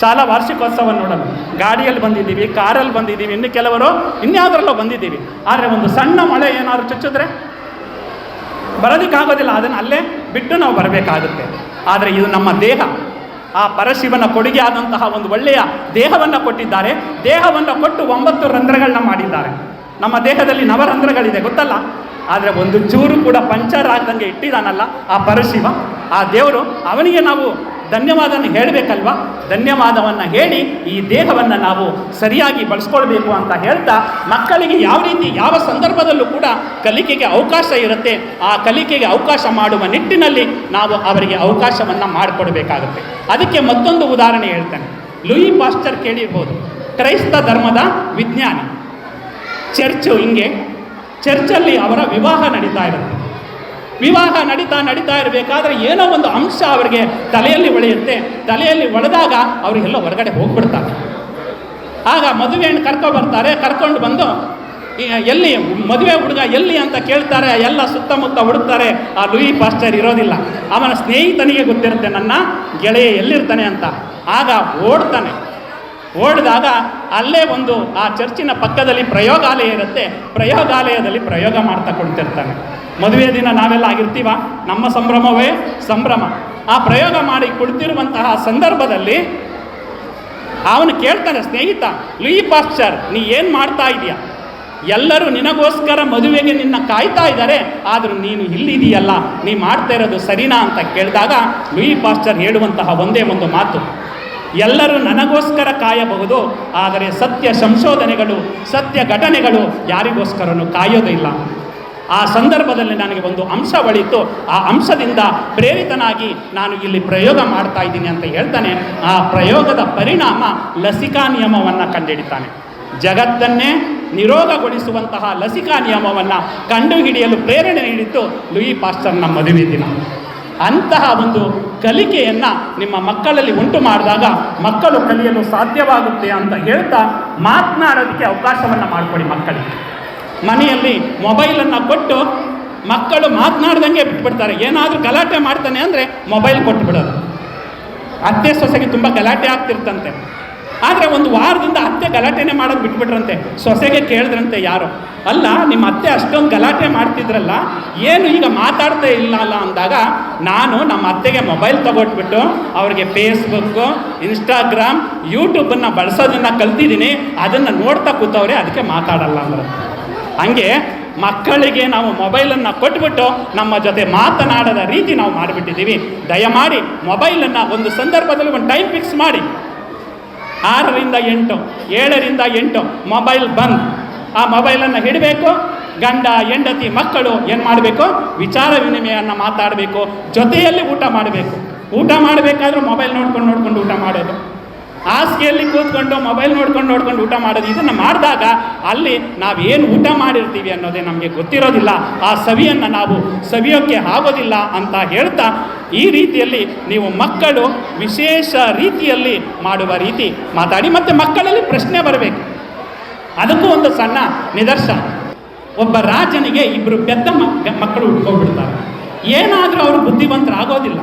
ಶಾಲಾ ವಾರ್ಷಿಕೋತ್ಸವ ನೋಡಲು. ಗಾಡಿಯಲ್ಲಿ ಬಂದಿದ್ದೀವಿ, ಕಾರಲ್ಲಿ ಬಂದಿದ್ದೀವಿ. ಇನ್ನು ಕೆಲವರು ಇನ್ಯಾವುದ್ರಲ್ಲೋ ಬಂದಿದ್ದೀವಿ. ಆದರೆ ಒಂದು ಸಣ್ಣ ಮಳೆ ಏನಾದರೂ ಚುಚ್ಚಿದ್ರೆ? ಬರೋದಕ್ಕಾಗೋದಿಲ್ಲ ಅದನ್ನು ಅಲ್ಲೇ ಬಿಟ್ಟು ನಾವು ಬರಬೇಕಾಗುತ್ತೆ. ಆದರೆ ಇದು ನಮ್ಮ ದೇಹ. ಆ ಪರಶಿವನ ಕೊಡುಗೆ ಆದಂತಹ ಒಂದು ಒಳ್ಳೆಯ ದೇಹವನ್ನು ಕೊಟ್ಟಿದ್ದಾರೆ. ದೇಹವನ್ನು ಕೊಟ್ಟು ಒಂಬತ್ತು ರಂಧ್ರಗಳನ್ನ ಮಾಡಿದ್ದಾರೆ. ನಮ್ಮ ದೇಹದಲ್ಲಿ ನವರಂಧ್ರಗಳಿದೆ, ಗೊತ್ತಲ್ಲ? ಆದರೆ ಒಂದು ಚೂರು ಕೂಡ ಪಂಚರ್ ಆಗ್ದಂಗೆ ಇಟ್ಟಿದ್ದಾನಲ್ಲ ಆ ಪರಶಿವ, ಆ ದೇವರು, ಅವನಿಗೆ ನಾವು ಧನ್ಯವಾದನ ಹೇಳಬೇಕಲ್ವಾ? ಧನ್ಯವಾದವನ್ನು ಹೇಳಿ ಈ ದೇಹವನ್ನು ನಾವು ಸರಿಯಾಗಿ ಬಳಸ್ಕೊಳ್ಬೇಕು ಅಂತ ಹೇಳ್ತಾ ಮಕ್ಕಳಿಗೆ ಯಾವ ರೀತಿ, ಯಾವ ಸಂದರ್ಭದಲ್ಲೂ ಕೂಡ ಕಲಿಕೆಗೆ ಅವಕಾಶ ಇರುತ್ತೆ, ಆ ಕಲಿಕೆಗೆ ಅವಕಾಶ ಮಾಡುವ ನಿಟ್ಟಿನಲ್ಲಿ ನಾವು ಅವರಿಗೆ ಅವಕಾಶವನ್ನು ಮಾಡಿಕೊಡಬೇಕಾಗುತ್ತೆ. ಅದಕ್ಕೆ ಮತ್ತೊಂದು ಉದಾಹರಣೆ ಹೇಳ್ತೇನೆ. ಲೂಯಿ ಪಾಸ್ಟರ್ ಕೇಳಿರ್ಬೋದು, ಕ್ರೈಸ್ತ ಧರ್ಮದ ವಿಜ್ಞಾನಿ. ಚರ್ಚು ಹಿಂಗೆ ಚರ್ಚಲ್ಲಿ ಅವರ ವಿವಾಹ ನಡೀತಾ ಇರುತ್ತೆ. ವಿವಾಹ ನಡೀತಾ ನಡೀತಾ ಇರಬೇಕಾದ್ರೆ ಏನೋ ಒಂದು ಅಂಶ ಅವರಿಗೆ ತಲೆಯಲ್ಲಿ ಒಳೆಯುತ್ತೆ. ತಲೆಯಲ್ಲಿ ಒಳೆದಾಗ ಅವರಿಗೆಲ್ಲ ಹೊರಗಡೆ ಹೋಗ್ಬಿಡ್ತಾರೆ. ಆಗ ಮದುವೆಯನ್ನು ಕರ್ಕೊ ಬರ್ತಾರೆ. ಕರ್ಕೊಂಡು ಬಂದು ಎಲ್ಲಿ ಮದುವೆ ಹುಡುಗ ಎಲ್ಲಿ ಅಂತ ಕೇಳ್ತಾರೆ. ಎಲ್ಲ ಸುತ್ತಮುತ್ತ ಹುಡುಕ್ತಾರೆ. ಆ ಲೂಯಿ ಪಾಸ್ಟರ್ ಇರೋದಿಲ್ಲ. ಅವನ ಸ್ನೇಹಿತನಿಗೆ ಗೊತ್ತಿರುತ್ತೆ, ನನ್ನ ಗೆಳೆಯ ಎಲ್ಲಿರ್ತಾನೆ ಅಂತ. ಆಗ ಓಡ್ತಾನೆ. ಓಡಿದಾಗ ಅಲ್ಲೇ ಒಂದು ಆ ಚರ್ಚಿನ ಪಕ್ಕದಲ್ಲಿ ಪ್ರಯೋಗಾಲಯ ಇರುತ್ತೆ. ಪ್ರಯೋಗಾಲಯದಲ್ಲಿ ಪ್ರಯೋಗ ಮಾಡ್ತಾ ಕುಳಿತಿರ್ತಾನೆ ಮದುವೆಯ ದಿನ ನಾವೆಲ್ಲ ಆಗಿರ್ತೀವ? ನಮ್ಮ ಸಂಭ್ರಮವೇ ಸಂಭ್ರಮ. ಆ ಪ್ರಯೋಗ ಮಾಡಿ ಕುಳಿತಿರುವಂತಹ ಸಂದರ್ಭದಲ್ಲಿ ಅವನು ಕೇಳ್ತಾನೆ, ಸ್ನೇಹಿತ ಲೂಯಿ ಪಾಶ್ಚರ್, ನೀ ಏನು ಮಾಡ್ತಾ ಇದೀಯ? ಎಲ್ಲರೂ ನಿನಗೋಸ್ಕರ ಮದುವೆಗೆ ನಿನ್ನ ಕಾಯ್ತಾ ಇದ್ದಾರೆ. ಆದರೂ ನೀನು ಇಲ್ಲಿದೆಯಲ್ಲ ನೀ ಮಾಡ್ತಾ ಇರೋದು ಸರಿನಾ? ಅಂತ ಕೇಳಿದಾಗ ಲೂಯಿ ಪಾಶ್ಚರ್ ಹೇಳುವಂತಹ ಒಂದೇ ಒಂದು ಮಾತು. ಎಲ್ಲರೂ ನನಗೋಸ್ಕರ ಕಾಯಬಹುದು, ಆದರೆ ಸತ್ಯ ಸಂಶೋಧನೆಗಳು, ಸತ್ಯ ಘಟನೆಗಳು ಯಾರಿಗೋಸ್ಕರನೂ ಕಾಯೋದಿಲ್ಲ ಆ ಸಂದರ್ಭದಲ್ಲಿ ನನಗೆ ಒಂದು ಅಂಶ ಒಳಿತು. ಆ ಅಂಶದಿಂದ ಪ್ರೇರಿತನಾಗಿ ನಾನು ಇಲ್ಲಿ ಪ್ರಯೋಗ ಮಾಡ್ತಾ ಇದ್ದೀನಿ ಅಂತ ಹೇಳ್ತಾನೆ. ಆ ಪ್ರಯೋಗದ ಪರಿಣಾಮ ಲಸಿಕಾ ನಿಯಮವನ್ನು ಕಂಡುಹಿಡಿತಾನೆ ಜಗತ್ತನ್ನೇ ನಿರೋಗಗೊಳಿಸುವಂತಹ ಲಸಿಕಾ ನಿಯಮವನ್ನು ಕಂಡುಹಿಡಿಯಲು ಪ್ರೇರಣೆ ನೀಡಿತ್ತು ಲೂಯಿ ಪಾಸ್ಟರ್ನ ಮದುವೆ ದಿನ. ಅಂತಹ ಒಂದು ಕಲಿಕೆಯನ್ನು ನಿಮ್ಮ ಮಕ್ಕಳಲ್ಲಿ ಉಂಟು ಮಾಡಿದಾಗ ಮಕ್ಕಳು ಕಲಿಯಲು ಸಾಧ್ಯವಾಗುತ್ತೆ ಅಂತ ಹೇಳ್ತಾ ಮಾತನಾಡೋದಕ್ಕೆ ಅವಕಾಶವನ್ನು ಮಾಡಿಕೊಡಿ ಮಕ್ಕಳಿಗೆ. ಮನೆಯಲ್ಲಿ ಮೊಬೈಲನ್ನು ಕೊಟ್ಟು ಮಕ್ಕಳು ಮಾತನಾಡ್ದಂಗೆ ಬಿಟ್ಬಿಡ್ತಾರೆ. ಏನಾದರೂ ಗಲಾಟೆ ಮಾಡ್ತಾನೆ ಅಂದರೆ ಮೊಬೈಲ್ ಕೊಟ್ಬಿಡೋದು. ಅತ್ತೆ ಸೊಸೆಗೆ ತುಂಬ ಗಲಾಟೆ ಆಗ್ತಿರ್ತಂತೆ. ಆದರೆ ಒಂದು ವಾರದಿಂದ ಅತ್ತೆ ಗಲಾಟೆನೇ ಮಾಡೋದು ಬಿಟ್ಬಿಟ್ರಂತೆ. ಸೊಸೆಗೆ ಕೇಳಿದ್ರಂತೆ ಯಾರು. ಅಲ್ಲ, ನಿಮ್ಮ ಅತ್ತೆ ಅಷ್ಟೊಂದು ಗಲಾಟೆ ಮಾಡ್ತಿದ್ರಲ್ಲ, ಏನು ಈಗ ಮಾತಾಡ್ತಾ ಇಲ್ಲ ಅಲ್ಲ ಅಂದಾಗ ನಾನು ನಮ್ಮ ಅತ್ತೆಗೆ ಮೊಬೈಲ್ ತಗೊಟ್ಬಿಟ್ಟು ಅವ್ರಿಗೆ ಫೇಸ್ಬುಕ್ಕು ಇನ್ಸ್ಟಾಗ್ರಾಮ್ ಯೂಟ್ಯೂಬನ್ನು ಬಳಸೋದನ್ನು ಕಲ್ತಿದ್ದೀನಿ. ಅದನ್ನು ನೋಡ್ತಾ ಕೂತವ್ರೆ, ಅದಕ್ಕೆ ಮಾತಾಡಲ್ಲ ಅಂದ್ರೆ. ಹಂಗೆ ಮಕ್ಕಳಿಗೆ ನಾವು ಮೊಬೈಲನ್ನು ಕೊಟ್ಬಿಟ್ಟು ನಮ್ಮ ಜೊತೆ ಮಾತನಾಡದ ರೀತಿ ನಾವು ಮಾಡಿಬಿಟ್ಟಿದ್ದೀವಿ. ದಯಮಾಡಿ ಮೊಬೈಲನ್ನು ಒಂದು ಸಂದರ್ಭದಲ್ಲಿ ಒಂದು ಟೈಮ್ ಫಿಕ್ಸ್ ಮಾಡಿ. ಆರರಿಂದ ಎಂಟು, ಏಳರಿಂದ ಎಂಟು ಮೊಬೈಲ್ ಬಂದ್. ಆ ಮೊಬೈಲನ್ನು ಹಿಡಬೇಕು, ಗಂಡ, ಹೆಂಡತಿ, ಮಕ್ಕಳು ಏನು ಮಾಡಬೇಕು? ವಿಚಾರ ವಿನಿಮಯವನ್ನು ಮಾತಾಡಬೇಕು, ಜೊತೆಯಲ್ಲಿ ಊಟ ಮಾಡಬೇಕು. ಊಟ ಮಾಡಬೇಕಾದ್ರೂ ಮೊಬೈಲ್ ನೋಡ್ಕೊಂಡು ನೋಡ್ಕೊಂಡು ಊಟ ಮಾಡೋದು. ಹಾಸಿಗೆಯಲ್ಲಿ ಕೂತ್ಕೊಂಡು ಮೊಬೈಲ್ ನೋಡ್ಕೊಂಡು ನೋಡ್ಕೊಂಡು ಊಟ ಮಾಡೋದು, ಇದನ್ನು ಮಾಡಿದಾಗ ಅಲ್ಲಿ ನಾವೇನು ಊಟ ಮಾಡಿರ್ತೀವಿ ಅನ್ನೋದೇ ನಮಗೆ ಗೊತ್ತಿರೋದಿಲ್ಲ. ಆ ಸವಿಯನ್ನು ನಾವು ಸವಿಯೋಕ್ಕೆ ಆಗೋದಿಲ್ಲ ಅಂತ ಹೇಳ್ತಾ ಈ ರೀತಿಯಲ್ಲಿ ನೀವು ಮಕ್ಕಳು ವಿಶೇಷ ರೀತಿಯಲ್ಲಿ ಮಾಡುವ ರೀತಿ ಮಾತಾಡಿ. ಮತ್ತು ಮಕ್ಕಳಲ್ಲಿ ಪ್ರಶ್ನೆ ಬರಬೇಕು. ಅದಕ್ಕೂ ಒಂದು ಸಣ್ಣ ನಿದರ್ಶನ. ಒಬ್ಬ ರಾಜನಿಗೆ ಇಬ್ಬರು ಪೆದ್ದ ಮಕ್, ಮಕ್ಕಳು ಹುಡ್ಕೊಂಡ್ಬಿಡ್ತಾರೆ. ಏನಾದರೂ ಅವರು ಬುದ್ಧಿವಂತರಾಗೋದಿಲ್ಲ.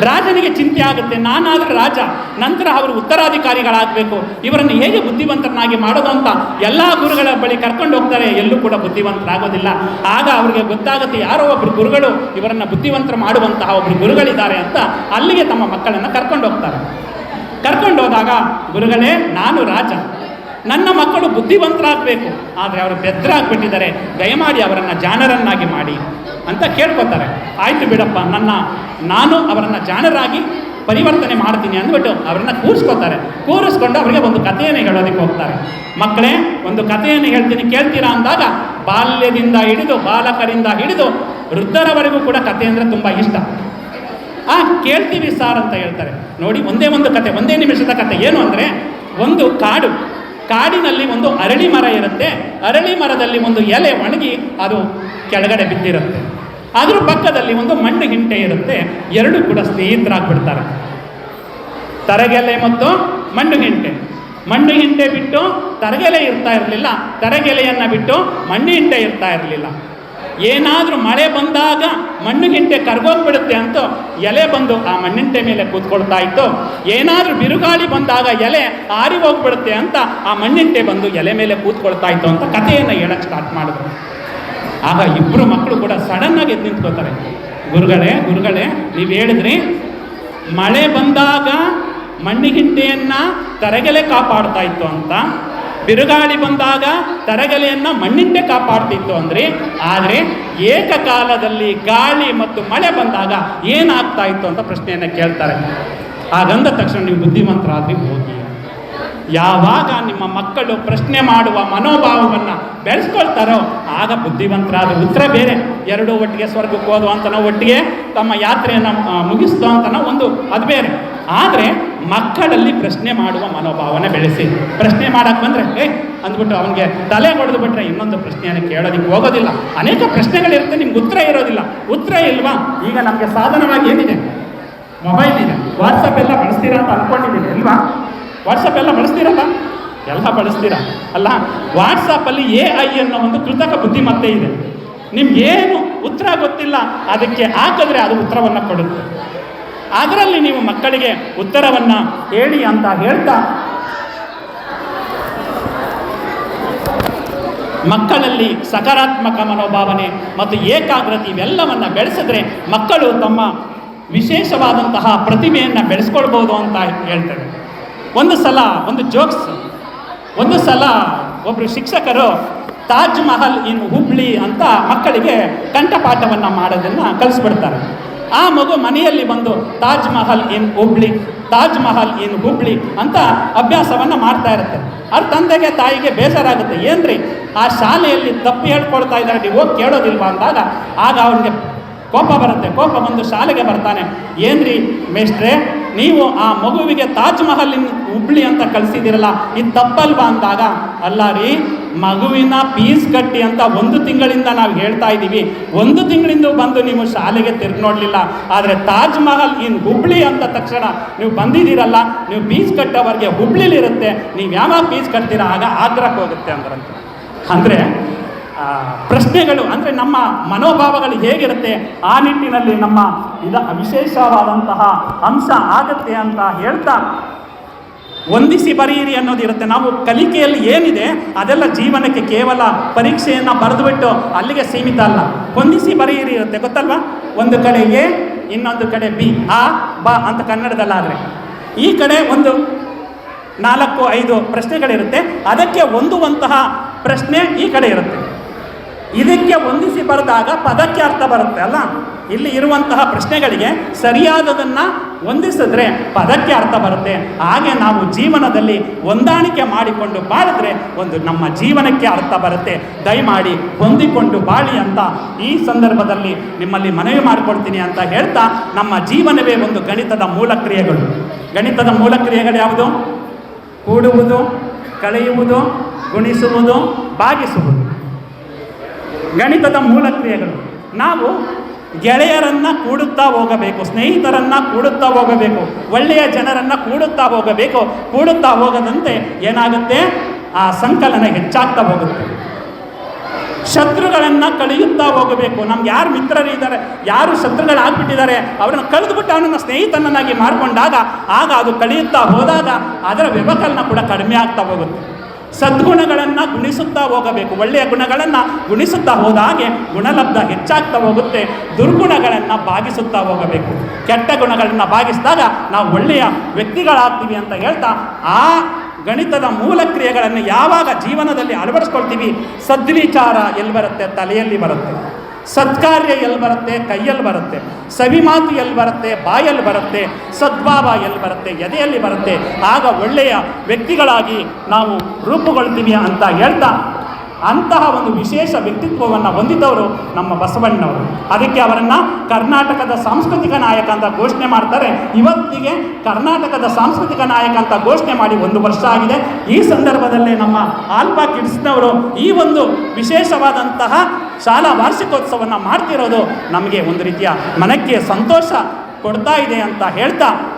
ರಾಜನಿಗೆ ಚಿಂತೆ ಆಗುತ್ತೆ, ನಾನಾದರೂ ರಾಜ, ನಂತರ ಅವರು ಉತ್ತರಾಧಿಕಾರಿಗಳಾಗಬೇಕು. ಇವರನ್ನು ಹೇಗೆ ಬುದ್ಧಿವಂತರನ್ನಾಗಿ ಮಾಡೋದು ಅಂತ ಎಲ್ಲ ಗುರುಗಳ ಬಳಿ ಕರ್ಕೊಂಡು ಹೋಗ್ತಾರೆ. ಎಲ್ಲೂ ಕೂಡ ಬುದ್ಧಿವಂತರಾಗೋದಿಲ್ಲ. ಆಗ ಅವರಿಗೆ ಗೊತ್ತಾಗುತ್ತೆ ಯಾರೋ ಒಬ್ಬರು ಗುರುಗಳು ಇವರನ್ನು ಬುದ್ಧಿವಂತರ ಮಾಡುವಂತಹ ಒಬ್ಬರು ಗುರುಗಳಿದ್ದಾರೆ ಅಂತ ಅಲ್ಲಿಗೆ ತಮ್ಮ ಮಕ್ಕಳನ್ನು ಕರ್ಕೊಂಡು ಹೋಗ್ತಾರೆ. ಕರ್ಕೊಂಡು ಹೋದಾಗ, ಗುರುಗಳೇ, ನಾನು ರಾಜ. ನನ್ನ ಮಕ್ಕಳು ಬುದ್ಧಿವಂತರಾಗಬೇಕು. ಆದರೆ ಅವರು ಬೆದ್ರಾಗ್ಬಿಟ್ಟಿದ್ದಾರೆ. ದಯಮಾಡಿ ಅವರನ್ನು ಜಾಣರನ್ನಾಗಿ ಮಾಡಿ ಅಂತ ಕೇಳ್ಕೊತಾರೆ. ಆಯಿತು ಬಿಡಪ್ಪ, ನನ್ನ, ನಾನು ಅವರನ್ನು ಜಾಣರಾಗಿ ಪರಿವರ್ತನೆ ಮಾಡ್ತೀನಿ ಅಂದ್ಬಿಟ್ಟು ಅವರನ್ನು ಕೂರಿಸ್ಕೊತಾರೆ. ಕೂರಿಸ್ಕೊಂಡು ಅವರಿಗೆ ಒಂದು ಕಥೆಯನ್ನು ಹೇಳೋದಕ್ಕೆ ಹೋಗ್ತಾರೆ. ಮಕ್ಕಳೇ, ಒಂದು ಕಥೆಯನ್ನು ಹೇಳ್ತೀನಿ, ಕೇಳ್ತೀರಾ ಅಂದಾಗ ಬಾಲ್ಯದಿಂದ ಹಿಡಿದು, ಬಾಲಕರಿಂದ ಹಿಡಿದು ವೃದ್ಧರವರೆಗೂ ಕೂಡ ಕಥೆ ಅಂದರೆ ತುಂಬ ಇಷ್ಟ. ಆ, ಕೇಳ್ತೀವಿ ಸಾರ್ ಅಂತ ಹೇಳ್ತಾರೆ. ನೋಡಿ, ಒಂದೇ ಒಂದು ಕತೆ ಒಂದೇ ನಿಮಿಷದ ಕತೆ ಏನು ಅಂದರೆ, ಒಂದು ಕಾಡು. ಕಾಡಿನಲ್ಲಿ ಒಂದು ಅರಳಿ ಮರ ಇರುತ್ತೆ. ಅರಳಿ ಮರದಲ್ಲಿ ಒಂದು ಎಲೆ ಒಣಗಿ ಅದು ಕೆಳಗಡೆ ಬಿದ್ದಿರುತ್ತೆ. ಅದ್ರ ಪಕ್ಕದಲ್ಲಿ ಒಂದು ಮಣ್ಣು ಹಿಂಟೆ ಇರುತ್ತೆ. ಎರಡೂ ಕೂಡ ಸ್ನೇಹಿತರಾಗ್ಬಿಡ್ತಾರೆ. ತರಗೆಲೆ ಮತ್ತು ಮಣ್ಣು ಹಿಂಟೆ. ಮಣ್ಣು ಹಿಂಟೆ ಬಿಟ್ಟು ತರಗೆಲೆ ಇರ್ತಾ ಇರಲಿಲ್ಲ. ತರಗೆಲೆಯನ್ನು ಬಿಟ್ಟು ಮಣ್ಣು ಹಿಂಟೆ ಇರ್ತಾ ಇರಲಿಲ್ಲ. ಏನಾದರೂ ಮಳೆ ಬಂದಾಗ ಮಣ್ಣುಗಿಂಟೆ ಕರ್ಗೋಗ್ಬಿಡುತ್ತೆ ಅಂತ ಎಲೆ ಬಂದು ಆ ಮಣ್ಣಿಂಟೆ ಮೇಲೆ ಕೂತ್ಕೊಳ್ತಾ ಇತ್ತು, ಏನಾದರೂ ಬಿರುಗಾಳಿ ಬಂದಾಗ ಎಲೆ ಆರಿ ಹೋಗ್ಬಿಡುತ್ತೆ ಅಂತ ಆ ಮಣ್ಣಿಂಟೆ ಬಂದು ಎಲೆ ಮೇಲೆ ಕೂತ್ಕೊಳ್ತಾ ಇತ್ತು ಅಂತ ಕಥೆಯನ್ನು ಹೇಳಕ್ಕೆ ಸ್ಟಾರ್ಟ್ ಮಾಡಿದ್ರು. ಆಗ ಇಬ್ಬರು ಮಕ್ಕಳು ಕೂಡ ಸಡನ್ನಾಗಿ ಎದ್ದು ನಿಂತ್ಕೋತಾರೆ ಗುರುಗಳೇ ಗುರುಗಳೇ, ನೀವು ಹೇಳಿದ್ರಿ, ಮಳೆ ಬಂದಾಗ ಮಣ್ಣಿಗಿಂಟೆಯನ್ನು ತರಗೆಲೆ ಕಾಪಾಡ್ತಾ ಇತ್ತು ಅಂತ. ಬಿರುಗಾಳಿ ಬಂದಾಗ ತರಗಲೆಯನ್ನು ಮಣ್ಣಿಂದ ಕಾಪಾಡ್ತಿತ್ತು ಅಂದರೆ, ಆದರೆ ಏಕಕಾಲದಲ್ಲಿ ಗಾಳಿ ಮತ್ತು ಮಳೆ ಬಂದಾಗ ಏನಾಗ್ತಾ ಇತ್ತು ಅಂತ ಪ್ರಶ್ನೆಯನ್ನು ಕೇಳ್ತಾರೆ. ಹಾಗಂದ ತಕ್ಷಣ ನೀವು ಬುದ್ಧಿವಂತರಾದ್ರಿ ಹೋಗಿ. ಯಾವಾಗ ನಿಮ್ಮ ಮಕ್ಕಳು ಪ್ರಶ್ನೆ ಮಾಡುವ ಮನೋಭಾವವನ್ನು ಬೆಳೆಸ್ಕೊಳ್ತಾರೋ, ಆಗ ಬುದ್ಧಿವಂತರಾದ ಉತ್ತರ ಬೇರೆ, ಎರಡೂ ಒಟ್ಟಿಗೆ ಸ್ವರ್ಗಕ್ಕೆ ಹೋದು ಅಂತನೋ ಒಟ್ಟಿಗೆ ತಮ್ಮ ಯಾತ್ರೆಯನ್ನು ಮುಗಿಸ್ತು ಅಂತನೋ ಒಂದು, ಅದು ಬೇರೆ. ಆದರೆ ಮಕ್ಕಳಲ್ಲಿ ಪ್ರಶ್ನೆ ಮಾಡುವ ಮನೋಭಾವನೆ ಬೆಳೆಸಿ. ಪ್ರಶ್ನೆ ಮಾಡಕ್ಕೆ ಬಂದರೆ ಏ ಅಂದ್ಬಿಟ್ಟು ಅವನಿಗೆ ತಲೆ ಹೊಡೆದು ಬಿಟ್ರೆ ಇನ್ನೊಂದು ಪ್ರಶ್ನೆಯನ್ನು ಕೇಳೋದಕ್ಕೆ ಹೋಗೋದಿಲ್ಲ. ಅನೇಕ ಪ್ರಶ್ನೆಗಳಿರುತ್ತೆ, ನಿಮ್ಗೆ ಉತ್ತರ ಇರೋದಿಲ್ಲ. ಉತ್ತರ ಇಲ್ವಾ? ಈಗ ನಮಗೆ ಸಾಧನವಾಗಿ ಏನಿದೆ? ಮೊಬೈಲ್ ಇದೆ. ವಾಟ್ಸಪ್ ಎಲ್ಲ ಬಳಸ್ತೀರಾ ಅಂತ ಅಂದ್ಕೊಂಡಿದ್ದೀನಿ ಅಲ್ವಾ? ವಾಟ್ಸಪ್ ಎಲ್ಲ ಬಳಸ್ತೀರಲ್ಲ? ಎಲ್ಲ ಬಳಸ್ತೀರಾ? ಅಲ್ಲ ವಾಟ್ಸಪ್ಪಲ್ಲಿ ಎ ಐ ಅನ್ನೋ ಒಂದು ಕೃತಕ ಬುದ್ಧಿಮತ್ತೆ ಇದೆ. ನಿಮ್ಗೇನು ಉತ್ತರ ಗೊತ್ತಿಲ್ಲ, ಅದಕ್ಕೆ ಹಾಕಿದ್ರೆ ಅದು ಉತ್ತರವನ್ನು ಕೊಡುತ್ತೆ. ಅದರಲ್ಲಿ ನೀವು ಮಕ್ಕಳಿಗೆ ಉತ್ತರವನ್ನು ಹೇಳಿ ಅಂತ ಹೇಳ್ತಾ, ಮಕ್ಕಳಲ್ಲಿ ಸಕಾರಾತ್ಮಕ ಮನೋಭಾವನೆ ಮತ್ತು ಏಕಾಗ್ರತೆ ಇವೆಲ್ಲವನ್ನು ಬೆಳೆಸಿದ್ರೆ ಮಕ್ಕಳು ತಮ್ಮ ವಿಶೇಷವಾದಂತಹ ಪ್ರತಿಮೆಯನ್ನು ಬೆಳೆಸ್ಕೊಳ್ಬೋದು ಅಂತ ಹೇಳ್ತೇವೆ ಒಂದು ಸಲ ಒಂದು ಜೋಕ್ಸ್ ಒಂದು ಸಲ ಒಬ್ಬರು ಶಿಕ್ಷಕರು ತಾಜ್ ಮಹಲ್ ಇನ್ ಹುಬ್ಳಿ ಅಂತ ಮಕ್ಕಳಿಗೆ ಕಂಠಪಾಠವನ್ನು ಮಾಡೋದನ್ನು ಕಲಿಸ್ಬಿಡ್ತಾರೆ. ಆ ಮಗು ಮನೆಯಲ್ಲಿ ಬಂದು ತಾಜ್ ಮಹಲ್ ಇನ್ ಹುಬ್ಳಿ, ತಾಜ್ ಮಹಲ್ ಇನ್ ಹುಬ್ಳಿ ಅಂತ ಅಭ್ಯಾಸವನ್ನು ಮಾಡ್ತಾ ಇರುತ್ತೆ. ಅವ್ರ ತಂದೆಗೆ ತಾಯಿಗೆ ಬೇಸರ ಆಗುತ್ತೆ ಏನ್ರಿ? ಆ ಶಾಲೆಯಲ್ಲಿ ತಪ್ಪು ಹೇಳ್ಕೊಳ್ತಾ ಇದ್ದಾರೆ, ನೀವು ಹೋಗಿ ಕೇಳೋದಿಲ್ವಾ ಅಂದಾಗ, ಆಗ ಅವನಿಗೆ ಕೋಪ ಬರುತ್ತೆ, ಕೋಪ ಬಂದು ಶಾಲೆಗೆ ಬರ್ತಾನೆ. ಏನ್ರಿ ಮೇಷ್ಟ್ರೆ, ನೀವು ಆ ಮಗುವಿಗೆ ತಾಜ್ ಮಹಲ್ ಇನ್ ಹುಬ್ಳಿ ಅಂತ ಕಳಿಸಿದಿರಲ್ಲ ಇದು ತಪ್ಪಲ್ವಾ ಅಂದಾಗ, ಅಲ್ಲ ರೀ, ಮಗುವಿನ ಪೀಸ್ ಕಟ್ಟಿ ಅಂತ ಒಂದು ತಿಂಗಳಿಂದ ನಾವು ಹೇಳ್ತಾ ಇದ್ದೀವಿ. ಒಂದು ತಿಂಗಳಿಂದ ಬಂದು ನೀವು ಶಾಲೆಗೆ ತಿರ್ಗಿ ನೋಡಲಿಲ್ಲ. ಆದರೆ ತಾಜ್ ಮಹಲ್ ಇನ್ ಹುಬ್ಳಿ ಅಂತ ತಕ್ಷಣ ನೀವು ಬಂದಿದ್ದೀರಲ್ಲ, ನೀವು ಪೀಸ್ ಕಟ್ಟೋವರೆಗೆ ಹುಬ್ಳಿಲಿರುತ್ತೆ, ನೀವು ಯಾವಾಗ ಪೀಸ್ ಕಟ್ತೀರಾ? ಆಗ ಆಗ್ರಹಕ್ಕೆ ಹೋಗುತ್ತೆ ಅಂದ್ರಂತೆ. ಅಂದರೆ ಪ್ರಶ್ನೆಗಳು ಅಂದರೆ ನಮ್ಮ ಮನೋಭಾವಗಳು ಹೇಗಿರುತ್ತೆ? ಆ ನಿಟ್ಟಿನಲ್ಲಿ ನಮ್ಮ ಇದ ವಿಶೇಷವಾದಂತಹ ಅಂಶ ಆಗತ್ತೆ ಅಂತ ಹೇಳ್ತಾ ಹೊಂದಿಸಿ ಬರೆಯಿರಿ ಅನ್ನೋದಿರುತ್ತೆ ನಾವು ಕಲಿಕೆಯಲ್ಲಿ ಏನಿದೆ, ಅದೆಲ್ಲ ಜೀವನಕ್ಕೆ ಕೇವಲ ಪರೀಕ್ಷೆಯನ್ನು ಬರೆದುಬಿಟ್ಟು ಅಲ್ಲಿಗೆ ಸೀಮಿತ ಅಲ್ಲ. ಹೊಂದಿಸಿ ಬರೆಯಿರಿ ಇರುತ್ತೆ, ಗೊತ್ತಲ್ವಾ? ಒಂದು ಕಡೆ ಎ, ಇನ್ನೊಂದು ಕಡೆ ಬಿ, ಆ, ಬ ಅಂತ ಕನ್ನಡದಲ್ಲಾದರೆ. ಈ ಕಡೆ ಒಂದು ನಾಲ್ಕು, ಐದು ಪ್ರಶ್ನೆಗಳಿರುತ್ತೆ. ಅದಕ್ಕೆ ಹೊಂದುವಂತಹ ಪ್ರಶ್ನೆ ಈ ಕಡೆ ಇರುತ್ತೆ. ಇದಕ್ಕೆ ಹೊಂದಿಸಿ ಬರೆದಾಗ ಪದಕ್ಕೆ ಅರ್ಥ ಬರುತ್ತೆ ಅಲ್ಲ? ಇಲ್ಲಿ ಇರುವಂತಹ ಪ್ರಶ್ನೆಗಳಿಗೆ ಸರಿಯಾದದನ್ನು ಹೊಂದಿಸಿದ್ರೆ ಪದಕ್ಕೆ ಅರ್ಥ ಬರುತ್ತೆ. ಹಾಗೆ ನಾವು ಜೀವನದಲ್ಲಿ ಹೊಂದಾಣಿಕೆ ಮಾಡಿಕೊಂಡು ಬಾಳಿದ್ರೆ ಒಂದು ನಮ್ಮ ಜೀವನಕ್ಕೆ ಅರ್ಥ ಬರುತ್ತೆ. ದಯಮಾಡಿ ಹೊಂದಿಕೊಂಡು ಬಾಳಿ ಅಂತ ಈ ಸಂದರ್ಭದಲ್ಲಿ ನಿಮ್ಮಲ್ಲಿ ಮನವಿ ಮಾಡಿಕೊಡ್ತೀನಿ ಅಂತ ಹೇಳ್ತಾ ನಮ್ಮ ಜೀವನವೇ ಒಂದು ಗಣಿತದ ಮೂಲ ಕ್ರಿಯೆಗಳು. ಗಣಿತದ ಮೂಲ ಕ್ರಿಯೆಗಳು ಯಾವುದು? ಕೂಡುವುದು, ಕಳೆಯುವುದು, ಗುಣಿಸುವುದು ಭಾಗಿಸುವುದು ಗಣಿತದ ಮೂಲ ಕ್ರಿಯೆಗಳು. ನಾವು ಗೆಳೆಯರನ್ನು ಕೂಡುತ್ತಾ ಹೋಗಬೇಕು, ಸ್ನೇಹಿತರನ್ನು ಕೂಡುತ್ತಾ ಹೋಗಬೇಕು, ಒಳ್ಳೆಯ ಜನರನ್ನು ಕೂಡುತ್ತಾ ಹೋಗಬೇಕು, ಕೂಡುತ್ತಾ ಹೋಗದಂತೆ ಏನಾಗುತ್ತೆ? ಆ ಸಂಕಲನ ಹೆಚ್ಚಾಗ್ತಾ ಹೋಗುತ್ತೆ. ಶತ್ರುಗಳನ್ನು ಕಳೆಯುತ್ತಾ ಹೋಗಬೇಕು. ನಮ್ಗೆ ಯಾರು ಮಿತ್ರರಿದ್ದಾರೆ ಯಾರು ಶತ್ರುಗಳಾಗ್ಬಿಟ್ಟಿದ್ದಾರೆ, ಅವರನ್ನು ಕಳೆದುಬಿಟ್ಟು ಅವನನ್ನು ಸ್ನೇಹಿತನನ್ನಾಗಿ ಮಾಡಿಕೊಂಡಾಗ, ಆಗ ಅದು ಕಳೆಯುತ್ತಾ ಹೋದಾಗ ಅದರ ವ್ಯವಕಲನ ಕೂಡ ಕಡಿಮೆ ಆಗ್ತಾ ಹೋಗುತ್ತೆ. ಸದ್ಗುಣಗಳನ್ನು ಗುಣಿಸುತ್ತಾ ಹೋಗಬೇಕು. ಒಳ್ಳೆಯ ಗುಣಗಳನ್ನು ಗುಣಿಸುತ್ತಾ ಹೋದ ಹಾಗೆ ಗುಣಲಬ್ಧ ಹೆಚ್ಚಾಗ್ತಾ ಹೋಗುತ್ತೆ. ದುರ್ಗುಣಗಳನ್ನು ಭಾಗಿಸುತ್ತಾ ಹೋಗಬೇಕು. ಕೆಟ್ಟ ಗುಣಗಳನ್ನು ಭಾಗಿಸಿದಾಗ ನಾವು ಒಳ್ಳೆಯ ವ್ಯಕ್ತಿಗಳಾಗ್ತೀವಿ ಅಂತ ಹೇಳ್ತಾ ಆ ಗಣಿತದ ಮೂಲ ಕ್ರಿಯೆಗಳನ್ನು ಯಾವಾಗ ಜೀವನದಲ್ಲಿ ಅಳವಡಿಸ್ಕೊಳ್ತೀವಿ? ಸದ್ವಿಚಾರ ಎಲ್ಲಿ ಬರುತ್ತೆ ತಲೆಯಲ್ಲಿ ಬರುತ್ತೆ. ಸತ್ಕಾರ್ಯ ಎಲ್ಲಿ ಬರುತ್ತೆ? ಕೈಯಲ್ಲಿ ಬರುತ್ತೆ. ಸವಿ ಮಾತು ಎಲ್ಲಿ ಬರುತ್ತೆ? ಬಾಯಲ್ಲಿ ಬರುತ್ತೆ. ಸದ್ಭಾವ ಎಲ್ಲಿ ಬರುತ್ತೆ? ಎದೆಯಲ್ಲಿ ಬರುತ್ತೆ. ಆಗ ಒಳ್ಳೆಯ ವ್ಯಕ್ತಿಗಳಾಗಿ ನಾವು ರೂಪುಗೊಳ್ತೀವಿ ಅಂತ ಹೇಳ್ತಾ ಅಂತಹ ಒಂದು ವಿಶೇಷ ವ್ಯಕ್ತಿತ್ವವನ್ನು ಹೊಂದಿದ್ದವರು ನಮ್ಮ ಬಸವಣ್ಣವರು. ಅದಕ್ಕೆ ಅವರನ್ನು ಕರ್ನಾಟಕದ ಸಾಂಸ್ಕೃತಿಕ ನಾಯಕ ಅಂತ ಘೋಷಣೆ ಮಾಡ್ತಾರೆ. ಇವತ್ತಿಗೆ ಕರ್ನಾಟಕದ ಸಾಂಸ್ಕೃತಿಕ ನಾಯಕ ಅಂತ ಘೋಷಣೆ ಮಾಡಿ ಒಂದು ವರ್ಷ ಆಗಿದೆ. ಈ ಸಂದರ್ಭದಲ್ಲಿ ನಮ್ಮ ಆಲ್ಪಾ ಕಿಡ್ಸ್ನವರು ಈ ಒಂದು ವಿಶೇಷವಾದಂತಹ ಶಾಲಾ ವಾರ್ಷಿಕೋತ್ಸವವನ್ನು ಮಾಡ್ತಿರೋದು ನಮಗೆ ಒಂದು ರೀತಿಯ ಮನಕ್ಕೆ ಸಂತೋಷ ಕೊಡ್ತಾ ಇದೆ ಅಂತ ಹೇಳ್ತಾ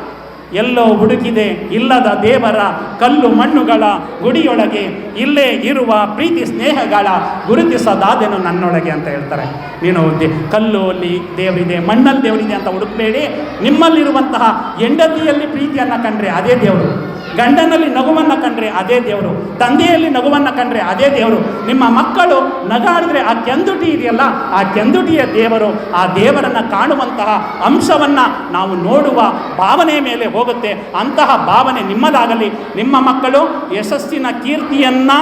ಎಲ್ಲೋ ಹುಡುಕಿದೆ ಇಲ್ಲದ ದೇವರ ಕಲ್ಲು ಮಣ್ಣುಗಳ ಗುಡಿಯೊಳಗೆ ಇಲ್ಲೇ ಇರುವ ಪ್ರೀತಿ ಸ್ನೇಹಗಳ ಗುರುತಿಸದಾದೆನು ನನ್ನೊಳಗೆ ಅಂತ ಹೇಳ್ತಾರೆ. ನೀನು ಕಲ್ಲು ಅಲ್ಲಿ ದೇವರಿದೆ, ಮಣ್ಣಲ್ಲಿ ದೇವರಿದೆ ಅಂತ ಹುಡುಕಬೇಡಿ. ನಿಮ್ಮಲ್ಲಿರುವಂತಹ ಹೆಂಡತಿಯಲ್ಲಿ ಪ್ರೀತಿಯನ್ನು ಕಂಡ್ರೆ ಅದೇ ದೇವರು. ಗಂಡನಲ್ಲಿ ನಗುವನ್ನು ಕಂಡ್ರೆ ಅದೇ ದೇವರು, ತಂದೆಯಲ್ಲಿ ನಗುವನ್ನು ಕಂಡ್ರೆ ಅದೇ ದೇವರು. ನಿಮ್ಮ ಮಕ್ಕಳು ನಗಾಡಿದ್ರೆ ಆ ಕೆಂದುಟಿ ಇದೆಯಲ್ಲ, ಆ ಕೆಂದುಟಿಯ ದೇವರು, ಆ ದೇವರನ್ನು ಕಾಣುವಂತಹ ಅಂಶವನ್ನು ನಾವು ನೋಡುವ ಭಾವನೆ ಮೇಲೆ ಹೋಗುತ್ತೆ. ಅಂತಹ ಭಾವನೆ ನಿಮ್ಮದಾಗಲಿ. ನಿಮ್ಮ ಮಕ್ಕಳು ಯಶಸ್ಸಿನ ಕೀರ್ತಿಯನ್ನು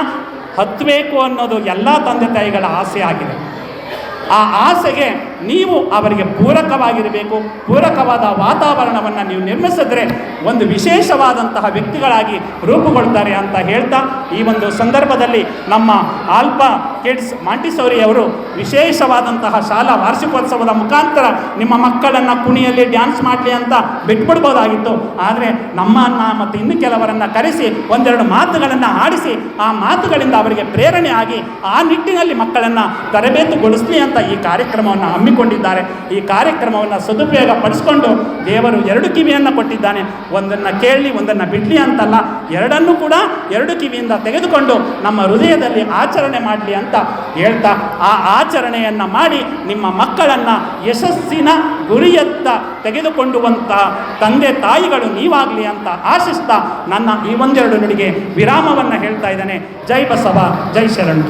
ಹತ್ತಬೇಕು ಅನ್ನೋದು ಎಲ್ಲ ತಂದೆ ತಾಯಿಗಳ ಆಸೆ ಆಗಿದೆ. ಆ ಆಸೆಗೆ ನೀವು ಅವರಿಗೆ ಪೂರಕವಾಗಿರಬೇಕು. ಪೂರಕವಾದ ವಾತಾವರಣವನ್ನು ನೀವು ನಿರ್ಮಿಸಿದ್ರೆ ಒಂದು ವಿಶೇಷವಾದಂತಹ ವ್ಯಕ್ತಿಗಳಾಗಿ ರೂಪುಗೊಳ್ತಾರೆ ಅಂತ ಹೇಳ್ತಾ ಈ ಒಂದು ಸಂದರ್ಭದಲ್ಲಿ ನಮ್ಮ ಆಲ್ಪಾ ಕಿಡ್ಸ್ ಅವರು ವಿಶೇಷವಾದಂತಹ ಶಾಲಾ ವಾರ್ಷಿಕೋತ್ಸವದ ಮುಖಾಂತರ ನಿಮ್ಮ ಮಕ್ಕಳನ್ನು ಕುಣಿಯಲ್ಲಿ ಡ್ಯಾನ್ಸ್ ಮಾಡಲಿ ಅಂತ ಬಿಟ್ಬಿಡ್ಬೋದಾಗಿತ್ತು. ಆದರೆ ನಮ್ಮನ್ನ ಮತ್ತು ಇನ್ನು ಕೆಲವರನ್ನು ಕರೆಸಿ ಒಂದೆರಡು ಮಾತುಗಳನ್ನು ಆಡಿಸಿ ಆ ಮಾತುಗಳಿಂದ ಅವರಿಗೆ ಪ್ರೇರಣೆ ಆಗಿ ಆ ನಿಟ್ಟಿನಲ್ಲಿ ಮಕ್ಕಳನ್ನು ತರಬೇತುಗೊಳಿಸಲಿ ಅಂತ ಈ ಕಾರ್ಯಕ್ರಮವನ್ನು ಹಮ್ಮಿಕೊಂಡಿದ್ದಾರೆ. ಈ ಕಾರ್ಯಕ್ರಮವನ್ನು ಸದುಪಯೋಗ ಪಡಿಸ್ಕೊಂಡು ದೇವರು ಎರಡು ಕಿವಿಯನ್ನು ಕೊಟ್ಟಿದ್ದಾನೆ. ಒಂದನ್ನು ಕೇಳಲಿ ಒಂದನ್ನು ಬಿಡಲಿ ಅಂತಲ್ಲ. ಎರಡನ್ನೂ ಕೂಡ ಎರಡು ಕಿವಿಯಿಂದ ತೆಗೆದುಕೊಂಡು ನಮ್ಮ ಹೃದಯದಲ್ಲಿ ಆಚರಣೆ ಮಾಡಲಿ ಅಂತ ಹೇಳ್ತಾ, ಆ ಆಚರಣೆಯನ್ನು ಮಾಡಿ ನಿಮ್ಮ ಮಕ್ಕಳನ್ನು ಯಶಸ್ಸಿನ ಗುರಿಯತ್ತ ತೆಗೆದುಕೊಂಡುವಂಥ ತಂದೆ ತಾಯಿಗಳು ನೀವಾಗಲಿ ಅಂತ ಆಶಿಸ್ತಾ ನನ್ನ ಈ ಒಂದೆರಡು ನುಡಿಗೆ ವಿರಾಮವನ್ನು ಹೇಳ್ತಾ ಇದ್ದಾನೆ. ಜೈ ಬಸವ, ಜೈ ಶರಣು.